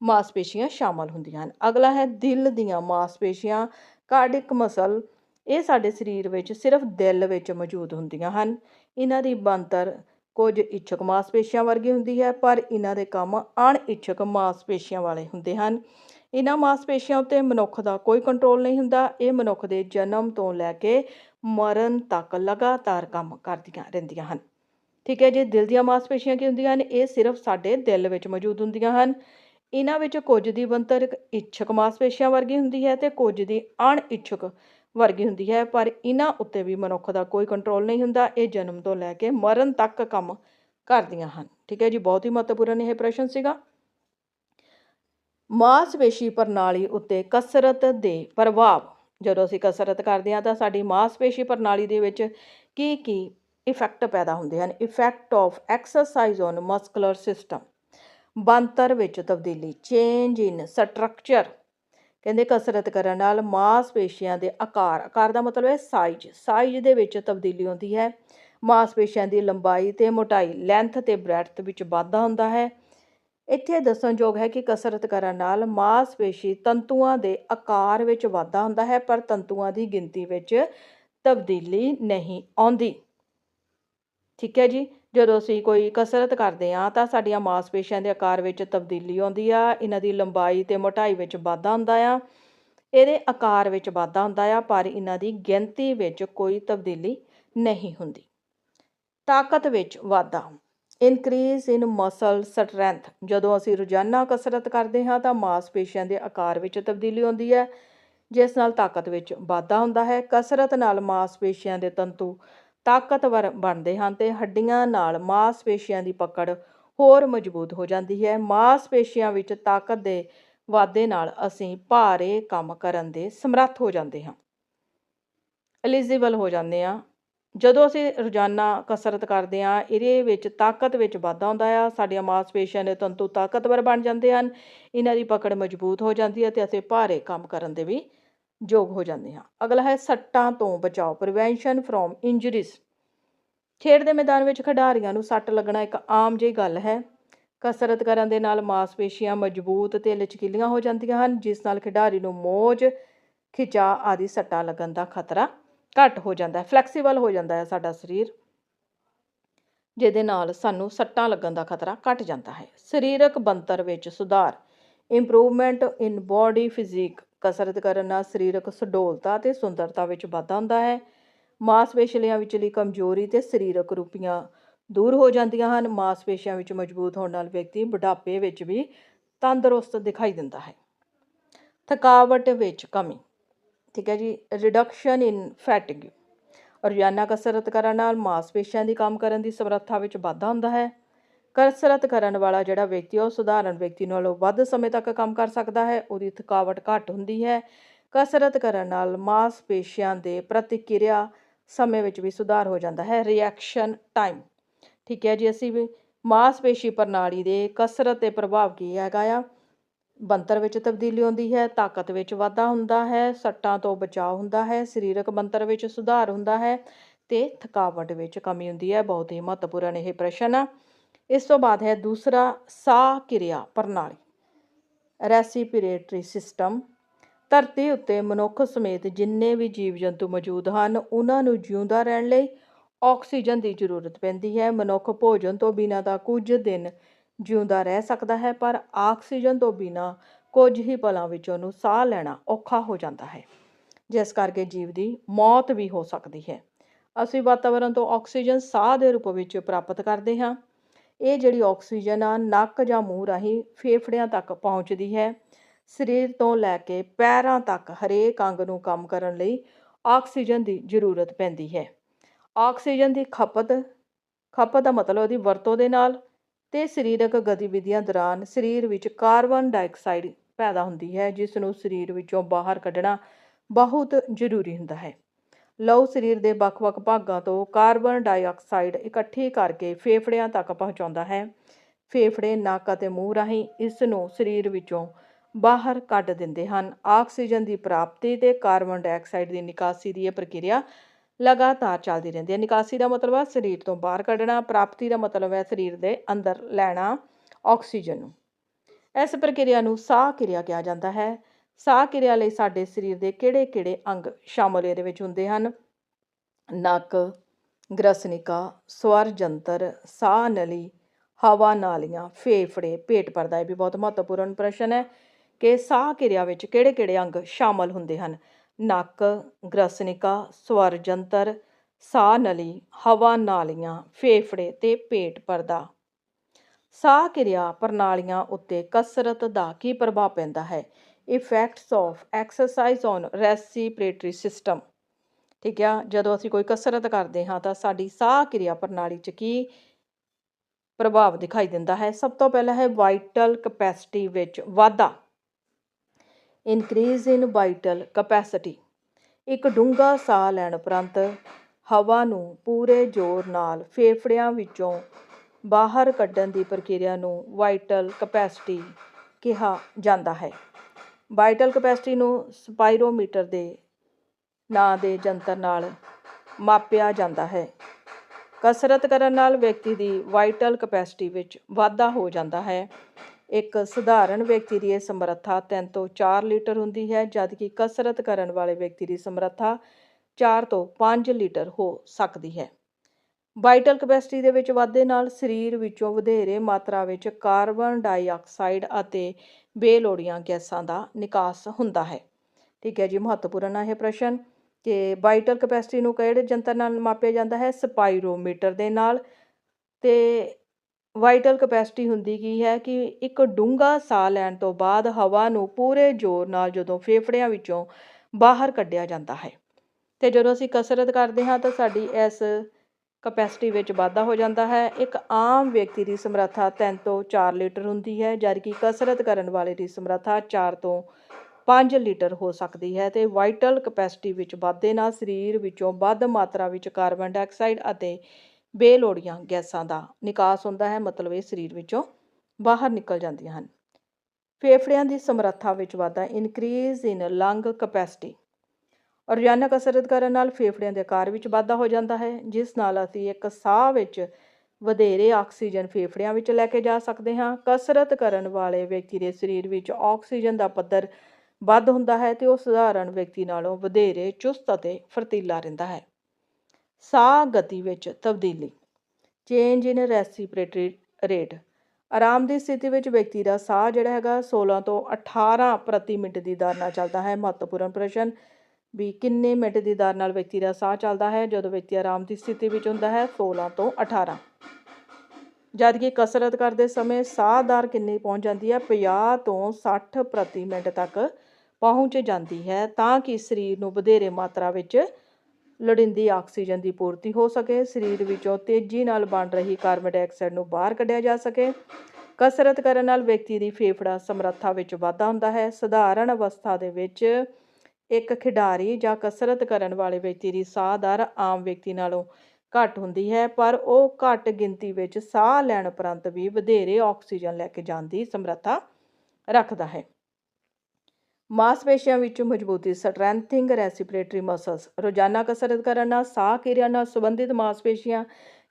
ਮਾਸਪੇਸ਼ੀਆਂ ਸ਼ਾਮਲ ਹੁੰਦੀਆਂ ਹਨ। ਅਗਲਾ ਹੈ ਦਿਲ ਦੀਆਂ ਮਾਸਪੇਸ਼ੀਆਂ। ਕਾਰਡਿਕ ਮਸਲ, ਇਹ ਸਾਡੇ ਸਰੀਰ ਵਿੱਚ ਸਿਰਫ ਦਿਲ ਵਿੱਚ ਮੌਜੂਦ ਹੁੰਦੀਆਂ ਹਨ। ਇਹਨਾਂ ਦੀ ਬਣਤਰ ਕੁਝ ਇੱਛਕ ਮਾਸਪੇਸ਼ੀਆਂ ਵਰਗੀ ਹੁੰਦੀ ਹੈ, ਪਰ ਇਹਨਾਂ ਦੇ ਕੰਮ ਅਣਇੱਛਕ ਮਾਸਪੇਸ਼ੀਆਂ ਵਾਲੇ ਹੁੰਦੇ ਹਨ। ਇਹਨਾਂ ਮਾਸਪੇਸ਼ੀਆਂ ਉੱਤੇ ਮਨੁੱਖ ਦਾ ਕੋਈ ਕੰਟਰੋਲ ਨਹੀਂ ਹੁੰਦਾ। ਇਹ ਮਨੁੱਖ ਦੇ ਜਨਮ ਤੋਂ ਲੈ ਕੇ ਮਰਨ ਤੱਕ ਲਗਾਤਾਰ ਕੰਮ ਕਰਦੀਆਂ ਰਹਿੰਦੀਆਂ ਹਨ। ਠੀਕ ਹੈ ਜੀ, ਦਿਲ ਦੀਆਂ ਮਾਸਪੇਸ਼ੀਆਂ ਕੀ ਹੁੰਦੀਆਂ ਹਨ? ਇਹ ਸਿਰਫ ਸਾਡੇ ਦਿਲ ਵਿੱਚ ਮੌਜੂਦ ਹੁੰਦੀਆਂ ਹਨ। ਇਹਨਾਂ ਵਿੱਚ ਕੁਝ ਦੀ ਬਣਤਰ ਇੱਕ ਇੱਛਕ ਮਾਸਪੇਸ਼ੀਆਂ ਵਰਗੀ ਹੁੰਦੀ ਹੈ ਤੇ ਕੁਝ ਦੀ ਅਣਇੱਛਕ ਵਰਗੀ ਹੁੰਦੀ ਹੈ, ਪਰ ਇਹਨਾਂ ਉੱਤੇ ਵੀ ਮਨੁੱਖ ਦਾ ਕੋਈ ਕੰਟਰੋਲ ਨਹੀਂ ਹੁੰਦਾ। ਇਹ ਜਨਮ ਤੋਂ ਲੈ ਕੇ ਮਰਨ ਤੱਕ ਕੰਮ ਕਰਦੀਆਂ ਹਨ। ਠੀਕ ਹੈ ਜੀ, ਬਹੁਤ ਹੀ ਮਹੱਤਵਪੂਰਨ ਇਹ ਪ੍ਰਸ਼ਨ ਸੀਗਾ। ਮਾਸਪੇਸ਼ੀ ਪ੍ਰਣਾਲੀ ਉੱਤੇ ਕਸਰਤ ਦੇ ਪ੍ਰਭਾਵ। ਜਦੋਂ ਅਸੀਂ ਕਸਰਤ ਕਰਦੇ ਹਾਂ ਤਾਂ ਸਾਡੀ ਮਾਸਪੇਸ਼ੀ ਪ੍ਰਣਾਲੀ ਦੇ ਵਿੱਚ ਕੀ ਕੀ ਇਫੈਕਟ ਪੈਦਾ ਹੁੰਦੇ ਹਨ। Effect of exercise on muscular system ਬਣਤਰ ਵਿੱਚ ਤਬਦੀਲੀ ਚੇਂਜ ਇਨ ਸਟਰਕਚਰ ਕਹਿੰਦੇ ਕਸਰਤ ਕਰਨ ਨਾਲ ਮਾਸਪੇਸ਼ੀਆਂ ਦੇ ਆਕਾਰ ਆਕਾਰ ਦਾ ਮਤਲਬ ਹੈ ਸਾਈਜ਼ ਸਾਈਜ਼ ਦੇ ਵਿੱਚ ਤਬਦੀਲੀ ਹੁੰਦੀ ਹੈ। ਮਾਸਪੇਸ਼ੀਆਂ ਦੀ ਲੰਬਾਈ ਤੇ ਮੋਟਾਈ ਲੈਂਥ ਤੇ ਬ੍ਰੈਡਥ ਵਿੱਚ ਵਾਧਾ ਹੁੰਦਾ ਹੈ। ਇੱਥੇ ਦੱਸਣਯੋਗ ਹੈ ਕਿ ਕਸਰਤ ਕਰਨ ਨਾਲ ਮਾਸਪੇਸ਼ੀ ਤੰਤੂਆਂ ਦੇ ਆਕਾਰ ਵਿੱਚ ਵਾਧਾ ਹੁੰਦਾ ਹੈ, ਪਰ ਤੰਤੂਆਂ ਦੀ ਗਿਣਤੀ ਵਿੱਚ ਤਬਦੀਲੀ ਨਹੀਂ ਆਉਂਦੀ। ਠੀਕ ਹੈ ਜੀ? ਜਦੋਂ ਅਸੀਂ ਕੋਈ ਕਸਰਤ ਕਰਦੇ ਹਾਂ ਤਾਂ ਸਾਡੀਆਂ ਮਾਸਪੇਸ਼ੀਆਂ ਦੇ ਆਕਾਰ ਵਿੱਚ ਤਬਦੀਲੀ ਆਉਂਦੀ ਆ, ਇਹਨਾਂ ਦੀ ਲੰਬਾਈ ਤੇ ਮੋਟਾਈ ਵਿੱਚ ਵਾਧਾ ਹੁੰਦਾ ਆ, ਇਹਦੇ ਆਕਾਰ ਵਿੱਚ ਵਾਧਾ ਹੁੰਦਾ ਆ, ਪਰ ਇਹਨਾਂ ਦੀ ਗਿਣਤੀ ਵਿੱਚ ਕੋਈ ਤਬਦੀਲੀ ਨਹੀਂ ਹੁੰਦੀ। ਤਾਕਤ ਵਿੱਚ ਵਾਧਾ। ਇਨਕਰੀਜ਼ ਇਨ ਮਸਲ ਸਟਰੈਂਥ ਜਦੋਂ ਅਸੀਂ ਰੋਜ਼ਾਨਾ ਕਸਰਤ ਕਰਦੇ ਹਾਂ ਤਾਂ ਮਾਸਪੇਸ਼ੀਆਂ ਦੇ ਆਕਾਰ ਵਿੱਚ ਤਬਦੀਲੀ ਆਉਂਦੀ ਹੈ, ਜਿਸ ਨਾਲ ਤਾਕਤ ਵਿੱਚ ਵਾਧਾ ਹੁੰਦਾ ਹੈ। ਕਸਰਤ ਨਾਲ ਮਾਸਪੇਸ਼ੀਆਂ ਦੇ ਤੰਤੂ ਤਾਕਤਵਰ ਬਣਦੇ ਹਨ ਤੇ ਹੱਡੀਆਂ ਨਾਲ ਮਾਸਪੇਸ਼ੀਆਂ ਦੀ ਪਕੜ ਹੋਰ ਮਜ਼ਬੂਤ ਹੋ ਜਾਂਦੀ ਹੈ। ਮਾਸਪੇਸ਼ੀਆਂ ਵਿੱਚ ਤਾਕਤ ਦੇ ਵਾਧੇ ਨਾਲ ਅਸੀਂ ਭਾਰੇ ਕੰਮ ਕਰਨ ਦੇ ਸਮਰੱਥ ਹੋ ਜਾਂਦੇ ਹਾਂ। ਐਲੀਜੀਬਲ ਹੋ ਜਾਂਦੇ ਹਾਂ। ਜਦੋਂ ਅਸੀਂ ਰੋਜ਼ਾਨਾ ਕਸਰਤ ਕਰਦੇ ਹਾਂ, ਇਹਦੇ ਵਿੱਚ ਤਾਕਤ ਵਿੱਚ ਵਾਧਾ ਹੁੰਦਾ ਆ। ਸਾਡੀਆਂ ਮਾਸਪੇਸ਼ੀਆਂ ਦੇ ਤੰਤੂ ਤਾਕਤਵਰ ਬਣ ਜਾਂਦੇ ਹਨ। ਇਹਨਾਂ ਦੀ ਪਕੜ ਮਜ਼ਬੂਤ ਹੋ ਜਾਂਦੀ ਹੈ ਤੇ ਅਸੀਂ ਭਾਰੇ ਕੰਮ ਕਰਨ ਦੇ ਵੀ ਯੋਗ ਹੋ ਜਾਂਦੇ ਹਾਂ। ਅਗਲਾ ਹੈ ਸੱਟਾਂ ਤੋਂ ਬਚਾਓ ਪ੍ਰੀਵੈਂਸ਼ਨ ਫਰੋਮ ਇੰਜਰੀਜ਼ ਖੇਡ ਦੇ ਮੈਦਾਨ ਵਿੱਚ ਖਿਡਾਰੀਆਂ ਨੂੰ ਸੱਟ ਲੱਗਣਾ ਇੱਕ ਆਮ ਜਿਹੀ ਗੱਲ ਹੈ। ਕਸਰਤ ਕਰਨ ਦੇ ਨਾਲ ਮਾਸਪੇਸ਼ੀਆਂ ਮਜ਼ਬੂਤ ਤੇ ਲਚਕੀਲੀਆਂ ਹੋ ਜਾਂਦੀਆਂ ਹਨ, ਜਿਸ ਨਾਲ ਖਿਡਾਰੀ ਨੂੰ ਮੋਜ, ਖਿਚਾ ਆਦਿ ਸੱਟਾਂ ਲੱਗਣ ਦਾ ਖਤਰਾ ਘੱਟ ਹੋ ਜਾਂਦਾ ਹੈ ਫਲੈਕਸੀਬਲ ਹੋ ਜਾਂਦਾ ਹੈ ਸਾਡਾ ਸਰੀਰ। ਜਿਹਦੇ ਨਾਲ ਸਾਨੂੰ ਸੱਟਾਂ ਲੱਗਣ ਦਾ ਖਤਰਾ ਘਟ ਜਾਂਦਾ ਹੈ। ਸਰੀਰਕ ਬਣਤਰ ਵਿੱਚ ਸੁਧਾਰ ਇੰਪਰੂਵਮੈਂਟ ਇਨ ਬਾਡੀ ਫਿਜ਼ੀਕ ਕਸਰਤ ਕਰਨ ਨਾਲ ਸਰੀਰਕ ਸੁਡੌਲਤਾ ਤੇ ਸੁੰਦਰਤਾ ਵਿੱਚ ਵਾਧਾ ਹੁੰਦਾ ਹੈ। ਮਾਸਪੇਸ਼ੀਆਂ ਵਿੱਚਲੀ ਕਮਜ਼ੋਰੀ ਤੇ ਸਰੀਰਕ ਰੂਪੀਆਂ ਦੂਰ ਹੋ ਜਾਂਦੀਆਂ ਹਨ। ਮਾਸਪੇਸ਼ੀਆਂ ਵਿੱਚ ਮਜ਼ਬੂਤ ਹੋਣ ਨਾਲ ਵਿਅਕਤੀ ਬੁਢਾਪੇ ਵਿੱਚ ਵੀ ਤੰਦਰੁਸਤ ਦਿਖਾਈ ਦਿੰਦਾ ਹੈ। ਥਕਾਵਟ ਵਿੱਚ ਕਮੀ, ਠੀਕ ਹੈ ਜੀ ਰਿਡਕਸ਼ਨ ਇਨ ਫੈਟਿਗ ਰੋਜ਼ਾਨਾ ਕਸਰਤ ਕਰਨ ਨਾਲ ਮਾਸਪੇਸ਼ੀਆਂ ਦੀ ਕੰਮ ਕਰਨ ਦੀ ਸਮਰੱਥਾ ਵਿੱਚ ਵਾਧਾ ਹੁੰਦਾ ਹੈ। ਕਸਰਤ ਕਰਨ ਵਾਲਾ ਜਿਹੜਾ ਵਿਅਕਤੀ ਉਹ ਸਧਾਰਨ ਵਿਅਕਤੀ ਨਾਲੋਂ ਵੱਧ ਸਮੇਂ ਤੱਕ ਕੰਮ ਕਰ ਸਕਦਾ ਹੈ, ਉਹਦੀ ਥਕਾਵਟ ਘੱਟ ਹੁੰਦੀ ਹੈ। ਕਸਰਤ ਕਰਨ ਨਾਲ ਮਾਸਪੇਸ਼ੀਆਂ ਦੇ ਪ੍ਰਤੀਕਿਰਿਆ ਸਮੇਂ ਵਿੱਚ ਵੀ ਸੁਧਾਰ ਹੋ ਜਾਂਦਾ ਹੈ ਰਿਐਕਸ਼ਨ ਟਾਈਮ ਠੀਕ ਹੈ ਜੀ, ਅਸੀਂ ਵੀ ਮਾਸਪੇਸ਼ੀ ਪ੍ਰਣਾਲੀ ਦੇ ਕਸਰਤ ਦੇ ਪ੍ਰਭਾਵ ਕੀ ਹੈਗਾ ਆ? ਬੰਤਰ ਵਿੱਚ ਤਬਦੀਲੀ ਆਉਂਦੀ ਹੈ, ਤਾਕਤ ਵਿੱਚ ਵਾਧਾ ਹੁੰਦਾ ਹੈ, ਸੱਟਾਂ ਤੋਂ ਬਚਾਅ ਹੁੰਦਾ ਹੈ, ਸਰੀਰਕ ਬੰਤਰ ਵਿੱਚ ਸੁਧਾਰ ਹੁੰਦਾ ਹੈ ਤੇ ਥਕਾਵਟ ਵਿੱਚ ਕਮੀ ਹੁੰਦੀ ਹੈ। ਬਹੁਤ ਹੀ ਮਹੱਤਵਪੂਰਨ ਇਹ ਪ੍ਰਸ਼ਨ ਆ। ਇਸ ਤੋਂ ਬਾਅਦ ਹੈ ਦੂਸਰਾ ਸਾਹ ਕਿਰਿਆ ਪ੍ਰਣਾਲੀ, ਰੈਸੀਪੀਰੇਟਰੀ ਸਿਸਟਮ। ਧਰਤੀ ਉੱਤੇ ਮਨੁੱਖ ਸਮੇਤ ਜਿੰਨੇ ਵੀ ਜੀਵ ਜੰਤੂ ਮੌਜੂਦ ਹਨ, ਉਹਨਾਂ ਨੂੰ ਜਿਉਂਦਾ ਰਹਿਣ ਲਈ ਆਕਸੀਜਨ ਦੀ ਜ਼ਰੂਰਤ ਪੈਂਦੀ ਹੈ। ਮਨੁੱਖ ਭੋਜਨ ਤੋਂ ਬਿਨਾਂ ਤਾਂ ਕੁਝ ਦਿਨ ਜਿਉਂਦਾ ਰਹਿ ਸਕਦਾ ਹੈ, ਪਰ ਆਕਸੀਜਨ ਤੋਂ ਬਿਨਾਂ ਕੁਝ ਹੀ ਪਲਾਂ ਵਿੱਚ ਉਹਨੂੰ ਸਾਹ ਲੈਣਾ ਔਖਾ ਹੋ ਜਾਂਦਾ ਹੈ, ਜਿਸ ਕਰਕੇ ਜੀਵ ਦੀ ਮੌਤ ਵੀ ਹੋ ਸਕਦੀ ਹੈ। ਅਸੀਂ ਵਾਤਾਵਰਣ ਤੋਂ ਆਕਸੀਜਨ ਸਾਹ ਦੇ ਰੂਪ ਵਿੱਚ ਪ੍ਰਾਪਤ ਕਰਦੇ ਹਾਂ। ਇਹ ਜਿਹੜੀ ਆਕਸੀਜਨ ਆ, ਨੱਕ ਜਾਂ ਮੂੰਹ ਰਾਹੀਂ ਫੇਫੜਿਆਂ ਤੱਕ ਪਹੁੰਚਦੀ ਹੈ। ਸਰੀਰ ਤੋਂ ਲੈ ਕੇ ਪੈਰਾਂ ਤੱਕ ਹਰੇਕ ਅੰਗ ਨੂੰ ਕੰਮ ਕਰਨ ਲਈ ਆਕਸੀਜਨ ਦੀ ਜ਼ਰੂਰਤ ਪੈਂਦੀ ਹੈ। ਆਕਸੀਜਨ ਦੀ ਖਪਤ ਖਪਤ ਦਾ ਮਤਲਬ ਉਹਦੀ ਵਰਤੋਂ ਦੇ ਨਾਲ ਤੇ ਸਰੀਰਕ ਗਤੀਵਿਧੀਆਂ ਦੌਰਾਨ ਸਰੀਰ ਵਿੱਚ ਕਾਰਬਨ ਡਾਈਆਕਸਾਈਡ ਪੈਦਾ ਹੁੰਦੀ ਹੈ, ਜਿਸ ਨੂੰ ਸਰੀਰ ਵਿੱਚੋਂ ਬਾਹਰ ਕੱਢਣਾ ਬਹੁਤ ਜ਼ਰੂਰੀ ਹੁੰਦਾ ਹੈ। ਲਹੂ ਸਰੀਰ ਦੇ ਵੱਖ-ਵੱਖ ਭਾਗਾਂ ਤੋਂ ਕਾਰਬਨ ਡਾਈਆਕਸਾਈਡ ਇਕੱਠੀ ਕਰਕੇ ਫੇਫੜਿਆਂ ਤੱਕ ਪਹੁੰਚਾਉਂਦਾ ਹੈ। ਫੇਫੜੇ ਨੱਕ ਅਤੇ ਮੂੰਹ ਰਾਹੀਂ ਇਸ ਨੂੰ ਸਰੀਰ ਵਿੱਚੋਂ ਬਾਹਰ ਕੱਢ ਦਿੰਦੇ ਹਨ। ਆਕਸੀਜਨ ਦੀ ਪ੍ਰਾਪਤੀ ਤੇ ਕਾਰਬਨ ਡਾਈਆਕਸਾਈਡ ਦੀ ਨਿਕਾਸੀ ਦੀ ਇਹ ਪ੍ਰਕਿਰਿਆ ਲਗਾਤਾਰ ਚੱਲਦੀ ਰਹਿੰਦੀ ਹੈ। ਨਿਕਾਸੀ ਦਾ ਮਤਲਬ ਹੈ ਸਰੀਰ ਤੋਂ ਬਾਹਰ ਕੱਢਣਾ, ਪ੍ਰਾਪਤੀ ਦਾ ਮਤਲਬ ਹੈ ਸਰੀਰ ਦੇ ਅੰਦਰ ਲੈਣਾ ਆਕਸੀਜਨ ਨੂੰ। ਇਸ ਪ੍ਰਕਿਰਿਆ ਨੂੰ ਸਾਹ ਕਿਰਿਆ ਕਿਹਾ ਜਾਂਦਾ ਹੈ। ਸਾਹ ਕਿਰਿਆ ਲਈ ਸਾਡੇ ਸਰੀਰ ਦੇ ਕਿਹੜੇ-ਕਿਹੜੇ ਅੰਗ ਸ਼ਾਮਲ ਇਹਦੇ ਵਿੱਚ ਹੁੰਦੇ ਹਨ? ਨੱਕ, ਗ੍ਰਸਨਿਕਾ, ਸਵਰ ਜੰਤਰ, ਸਾਹ ਨਲੀ, ਹਵਾ ਨਾਲੀਆਂ, ਫੇਫੜੇ ਪੇਟ ਪਰਦਾ, ਇਹ ਵੀ ਬਹੁਤ ਮਹੱਤਵਪੂਰਨ ਪ੍ਰਸ਼ਨ ਹੈ ਕਿ ਸਾਹ ਕਿਰਿਆ ਵਿੱਚ ਕਿਹੜੇ-ਕਿਹੜੇ ਅੰਗ ਸ਼ਾਮਲ ਹੁੰਦੇ ਹਨ? ਨੱਕ, ਗ੍ਰਸਨਿਕਾ, ਸਵਰ ਜੰਤਰ, ਸਾਹ ਨਲੀ, ਹਵਾ ਨਾਲੀਆਂ, ਫੇਫੜੇ ਤੇ ਪੇਟ ਪਰਦਾ। ਸਾਹ ਕਿਰਿਆ ਪ੍ਰਣਾਲੀਆਂ ਉੱਤੇ ਕਸਰਤ ਦਾ ਕੀ ਪ੍ਰਭਾਵ ਪੈਂਦਾ ਹੈ? Effects of exercise on respiratory system ਠੀਕ ਆ? ਜਦੋਂ ਅਸੀਂ ਕੋਈ ਕਸਰਤ ਕਰਦੇ ਹਾਂ ਤਾਂ ਸਾਡੀ ਸਾਹ ਕਿਰਿਆ ਪ੍ਰਣਾਲੀ 'ਚ ਕੀ ਪ੍ਰਭਾਵ ਦਿਖਾਈ ਦਿੰਦਾ ਹੈ? ਸਭ ਤੋਂ ਪਹਿਲਾਂ ਹੈ ਵਾਈਟਲ ਕਪੈਸਿਟੀ ਵਿੱਚ ਵਾਧਾ। ਇਨਕਰੀਜ਼ ਇਨ ਵਾਈਟਲ ਕਪੈਸਿਟੀ ਇੱਕ ਡੂੰਘਾ ਸਾਹ ਲੈਣ ਉਪਰੰਤ ਹਵਾ ਨੂੰ ਪੂਰੇ ਜ਼ੋਰ ਨਾਲ ਫੇਫੜਿਆਂ ਵਿੱਚੋਂ ਬਾਹਰ ਕੱਢਣ ਦੀ ਪ੍ਰਕਿਰਿਆ ਨੂੰ ਵਾਈਟਲ ਕਪੈਸਿਟੀ ਕਿਹਾ ਜਾਂਦਾ ਹੈ। ਵਾਈਟਲ ਕਪੈਸਿਟੀ ਨੂੰ ਸਪਾਈਰੋਮੀਟਰ ਦੇ ਨਾਂ ਦੇ ਜੰਤਰ ਨਾਲ ਮਾਪਿਆ ਜਾਂਦਾ ਹੈ। ਕਸਰਤ ਕਰਨ ਨਾਲ ਵਿਅਕਤੀ ਦੀ ਵਾਈਟਲ ਕਪੈਸਿਟੀ ਵਿੱਚ ਵਾਧਾ ਹੋ ਜਾਂਦਾ ਹੈ। ਇੱਕ ਸਧਾਰਨ ਵਿਅਕਤੀ ਦੀ ਇਹ ਸਮਰੱਥਾ 3 ਤੋਂ 4 ਲੀਟਰ ਹੁੰਦੀ ਹੈ, ਜਦਕਿ ਕਸਰਤ ਕਰਨ ਵਾਲੇ ਵਿਅਕਤੀ ਦੀ ਸਮਰੱਥਾ 4 ਤੋਂ 5 ਲੀਟਰ ਹੋ ਸਕਦੀ ਹੈ। ਵਾਈਟਲ ਕਪੈਸਿਟੀ ਦੇ ਵਿੱਚ ਵਾਧੇ ਨਾਲ ਸਰੀਰ ਵਿੱਚੋਂ ਵਧੇਰੇ ਮਾਤਰਾ ਵਿੱਚ ਕਾਰਬਨ ਡਾਈਆਕਸਾਈਡ ਅਤੇ ਬੇਲੋੜੀਆਂ ਗੈਸਾਂ ਦਾ ਨਿਕਾਸ ਹੁੰਦਾ ਹੈ। ਠੀਕ ਹੈ ਜੀ, ਮਹੱਤਵਪੂਰਨ ਹੈ ਇਹ ਪ੍ਰਸ਼ਨ ਕਿ ਵਾਈਟਲ ਕਪੈਸਿਟੀ ਨੂੰ ਕਿਹੜੇ ਜੰਤਰ ਨਾਲ ਮਾਪਿਆ ਜਾਂਦਾ ਹੈ? ਸਪਾਈਰੋਮੀਟਰ ਦੇ ਨਾਲ। ਤੇ ਵਾਈਟਲ ਕਪੈਸਿਟੀ ਹੁੰਦੀ ਕੀ ਹੈ ਕਿ ਇੱਕ ਡੂੰਘਾ ਸਾਹ ਲੈਣ ਤੋਂ ਬਾਅਦ ਹਵਾ ਨੂੰ ਪੂਰੇ ਜ਼ੋਰ ਨਾਲ ਜਦੋਂ ਫੇਫੜਿਆਂ ਵਿੱਚੋਂ ਬਾਹਰ ਕੱਢਿਆ ਜਾਂਦਾ ਹੈ। ਤੇ ਜਦੋਂ ਅਸੀਂ ਕਸਰਤ ਕਰਦੇ ਹਾਂ ਤਾਂ ਸਾਡੀ ਇਸ ਕਪੈਸਿਟੀ ਵਿੱਚ ਵਾਧਾ ਹੋ ਜਾਂਦਾ ਹੈ। ਇੱਕ ਆਮ ਵਿਅਕਤੀ ਦੀ ਸਮਰੱਥਾ 3 ਤੋਂ 4 ਲੀਟਰ ਹੁੰਦੀ ਹੈ ਜਦਕਿ ਕਸਰਤ ਕਰਨ ਵਾਲੇ ਦੀ ਸਮਰੱਥਾ 4 ਤੋਂ 5 ਲੀਟਰ ਹੋ ਸਕਦੀ ਹੈ ਤੇ ਵਾਈਟਲ ਕਪੈਸਿਟੀ ਵਿੱਚ ਵਾਧੇ ਨਾਲ ਸਰੀਰ ਵਿੱਚੋਂ ਵੱਧ ਮਾਤਰਾ ਵਿੱਚ ਕਾਰਬਨ ਡਾਈਆਕਸਾਈਡ ਅਤੇ ਬੇਲੋੜੀਆਂ ਗੈਸਾਂ ਦਾ ਨਿਕਾਸ ਹੁੰਦਾ ਹੈ, ਮਤਲਬ ਇਹ ਸਰੀਰ ਵਿੱਚੋਂ ਬਾਹਰ ਨਿਕਲ ਜਾਂਦੀਆਂ ਹਨ। ਫੇਫੜਿਆਂ ਦੀ ਸਮਰੱਥਾ ਵਿੱਚ ਵਾਧਾ ਇਨਕਰੀਜ਼ ਇਨ ਲੰਗ ਕਪੈਸਿਟੀ ਰੋਜ਼ਾਨਾ ਕਸਰਤ ਕਰਨ ਨਾਲ ਫੇਫੜਿਆਂ ਦੇ ਆਕਾਰ ਵਿੱਚ ਵਾਧਾ ਹੋ ਜਾਂਦਾ ਹੈ, ਜਿਸ ਨਾਲ ਅਸੀਂ ਇੱਕ ਸਾਹ ਵਿੱਚ ਵਧੇਰੇ ਆਕਸੀਜਨ ਫੇਫੜਿਆਂ ਵਿੱਚ ਲੈ ਕੇ ਜਾ ਸਕਦੇ ਹਾਂ। ਕਸਰਤ ਕਰਨ ਵਾਲੇ ਵਿਅਕਤੀ ਦੇ ਸਰੀਰ ਵਿੱਚ ਆਕਸੀਜਨ ਦਾ ਪੱਧਰ ਵੱਧ ਹੁੰਦਾ ਹੈ ਤੇ ਉਹ ਸਧਾਰਨ ਵਿਅਕਤੀ ਨਾਲੋਂ ਵਧੇਰੇ ਚੁਸਤ ਅਤੇ ਫਰਤੀਲਾ ਰਹਿੰਦਾ ਹੈ। ਸਾਹ ਗਤੀ ਵਿੱਚ ਤਬਦੀਲੀ ਚੇਂਜ ਇਨ ਰੈਸਪੀਰੇਟਰੀ ਰੇਟ ਆਰਾਮ ਦੀ ਸਥਿਤੀ ਵਿੱਚ ਵਿਅਕਤੀ ਦਾ ਸਾਹ ਜਿਹੜਾ ਹੈਗਾ 16 ਤੋਂ 18 ਪ੍ਰਤੀ ਮਿੰਟ ਦੀ ਦਰ ਨਾਲ ਚੱਲਦਾ ਹੈ। ਮਹੱਤਵਪੂਰਨ ਪ੍ਰਸ਼ਨ ਵੀ ਕਿੰਨੇ ਮਿੰਟ ਦੀ ਦਰ ਨਾਲ ਵਿਅਕਤੀ ਦਾ ਸਾਹ ਚੱਲਦਾ ਹੈ? ਜਦੋਂ ਵਿਅਕਤੀ ਆਰਾਮ ਦੀ ਸਥਿਤੀ ਵਿੱਚ ਹੁੰਦਾ ਹੈ 16 ਤੋਂ 18 ਜਦ ਕਿ ਕਸਰਤ ਕਰਦੇ ਸਮੇਂ ਸਾਹ ਦਰ ਕਿੰਨੀ ਪਹੁੰਚ ਜਾਂਦੀ ਹੈ? 50 ਤੋਂ 60 ਪ੍ਰਤੀ ਮਿੰਟ ਤੱਕ ਪਹੁੰਚ ਜਾਂਦੀ ਹੈ, ਤਾਂ ਕਿ ਸਰੀਰ ਨੂੰ ਵਧੇਰੇ ਮਾਤਰਾ ਵਿੱਚ ਲੋੜੀਂਦੀ ਆਕਸੀਜਨ ਦੀ ਪੂਰਤੀ ਹੋ ਸਕੇ। ਸਰੀਰ ਵਿੱਚੋਂ ਤੇਜ਼ੀ ਨਾਲ ਬਣ ਰਹੀ ਕਾਰਬਨ ਡਾਈਆਕਸਾਈਡ ਨੂੰ ਬਾਹਰ ਕੱਢਿਆ ਜਾ ਸਕੇ। ਕਸਰਤ ਕਰਨ ਨਾਲ ਵਿਅਕਤੀ ਦੀ ਫੇਫੜਾ ਸਮਰੱਥਾ ਵਿੱਚ ਵਾਧਾ ਹੁੰਦਾ ਹੈ। ਸਧਾਰਨ ਅਵਸਥਾ ਦੇ ਵਿੱਚ ਇੱਕ ਖਿਡਾਰੀ ਜਾਂ ਕਸਰਤ ਕਰਨ ਵਾਲੇ ਵਿਅਕਤੀ ਦੀ ਸਾਹ ਦਰ ਆਮ ਵਿਅਕਤੀ ਨਾਲੋਂ ਘੱਟ ਹੁੰਦੀ ਹੈ, ਪਰ ਉਹ ਘੱਟ ਗਿਣਤੀ ਵਿੱਚ ਸਾਹ ਲੈਣ ਉਪਰੰਤ ਵੀ ਵਧੇਰੇ ਆਕਸੀਜਨ ਲੈ ਕੇ ਜਾਣ ਦੀ ਸਮਰੱਥਾ ਰੱਖਦਾ ਹੈ। ਮਾਸਪੇਸ਼ੀਆਂ ਵਿੱਚ ਮਜ਼ਬੂਤੀ, ਸਟਰੈਂਥਿੰਗ, ਰੈਸਪੀਰੇਟਰੀ ਮਸਲਸ, ਰੋਜ਼ਾਨਾ ਕਸਰਤ ਕਰਨ ਨਾਲ ਸਾਹ ਕਿਰਿਆ ਨਾਲ ਸੰਬੰਧਿਤ ਮਾਸਪੇਸ਼ੀਆਂ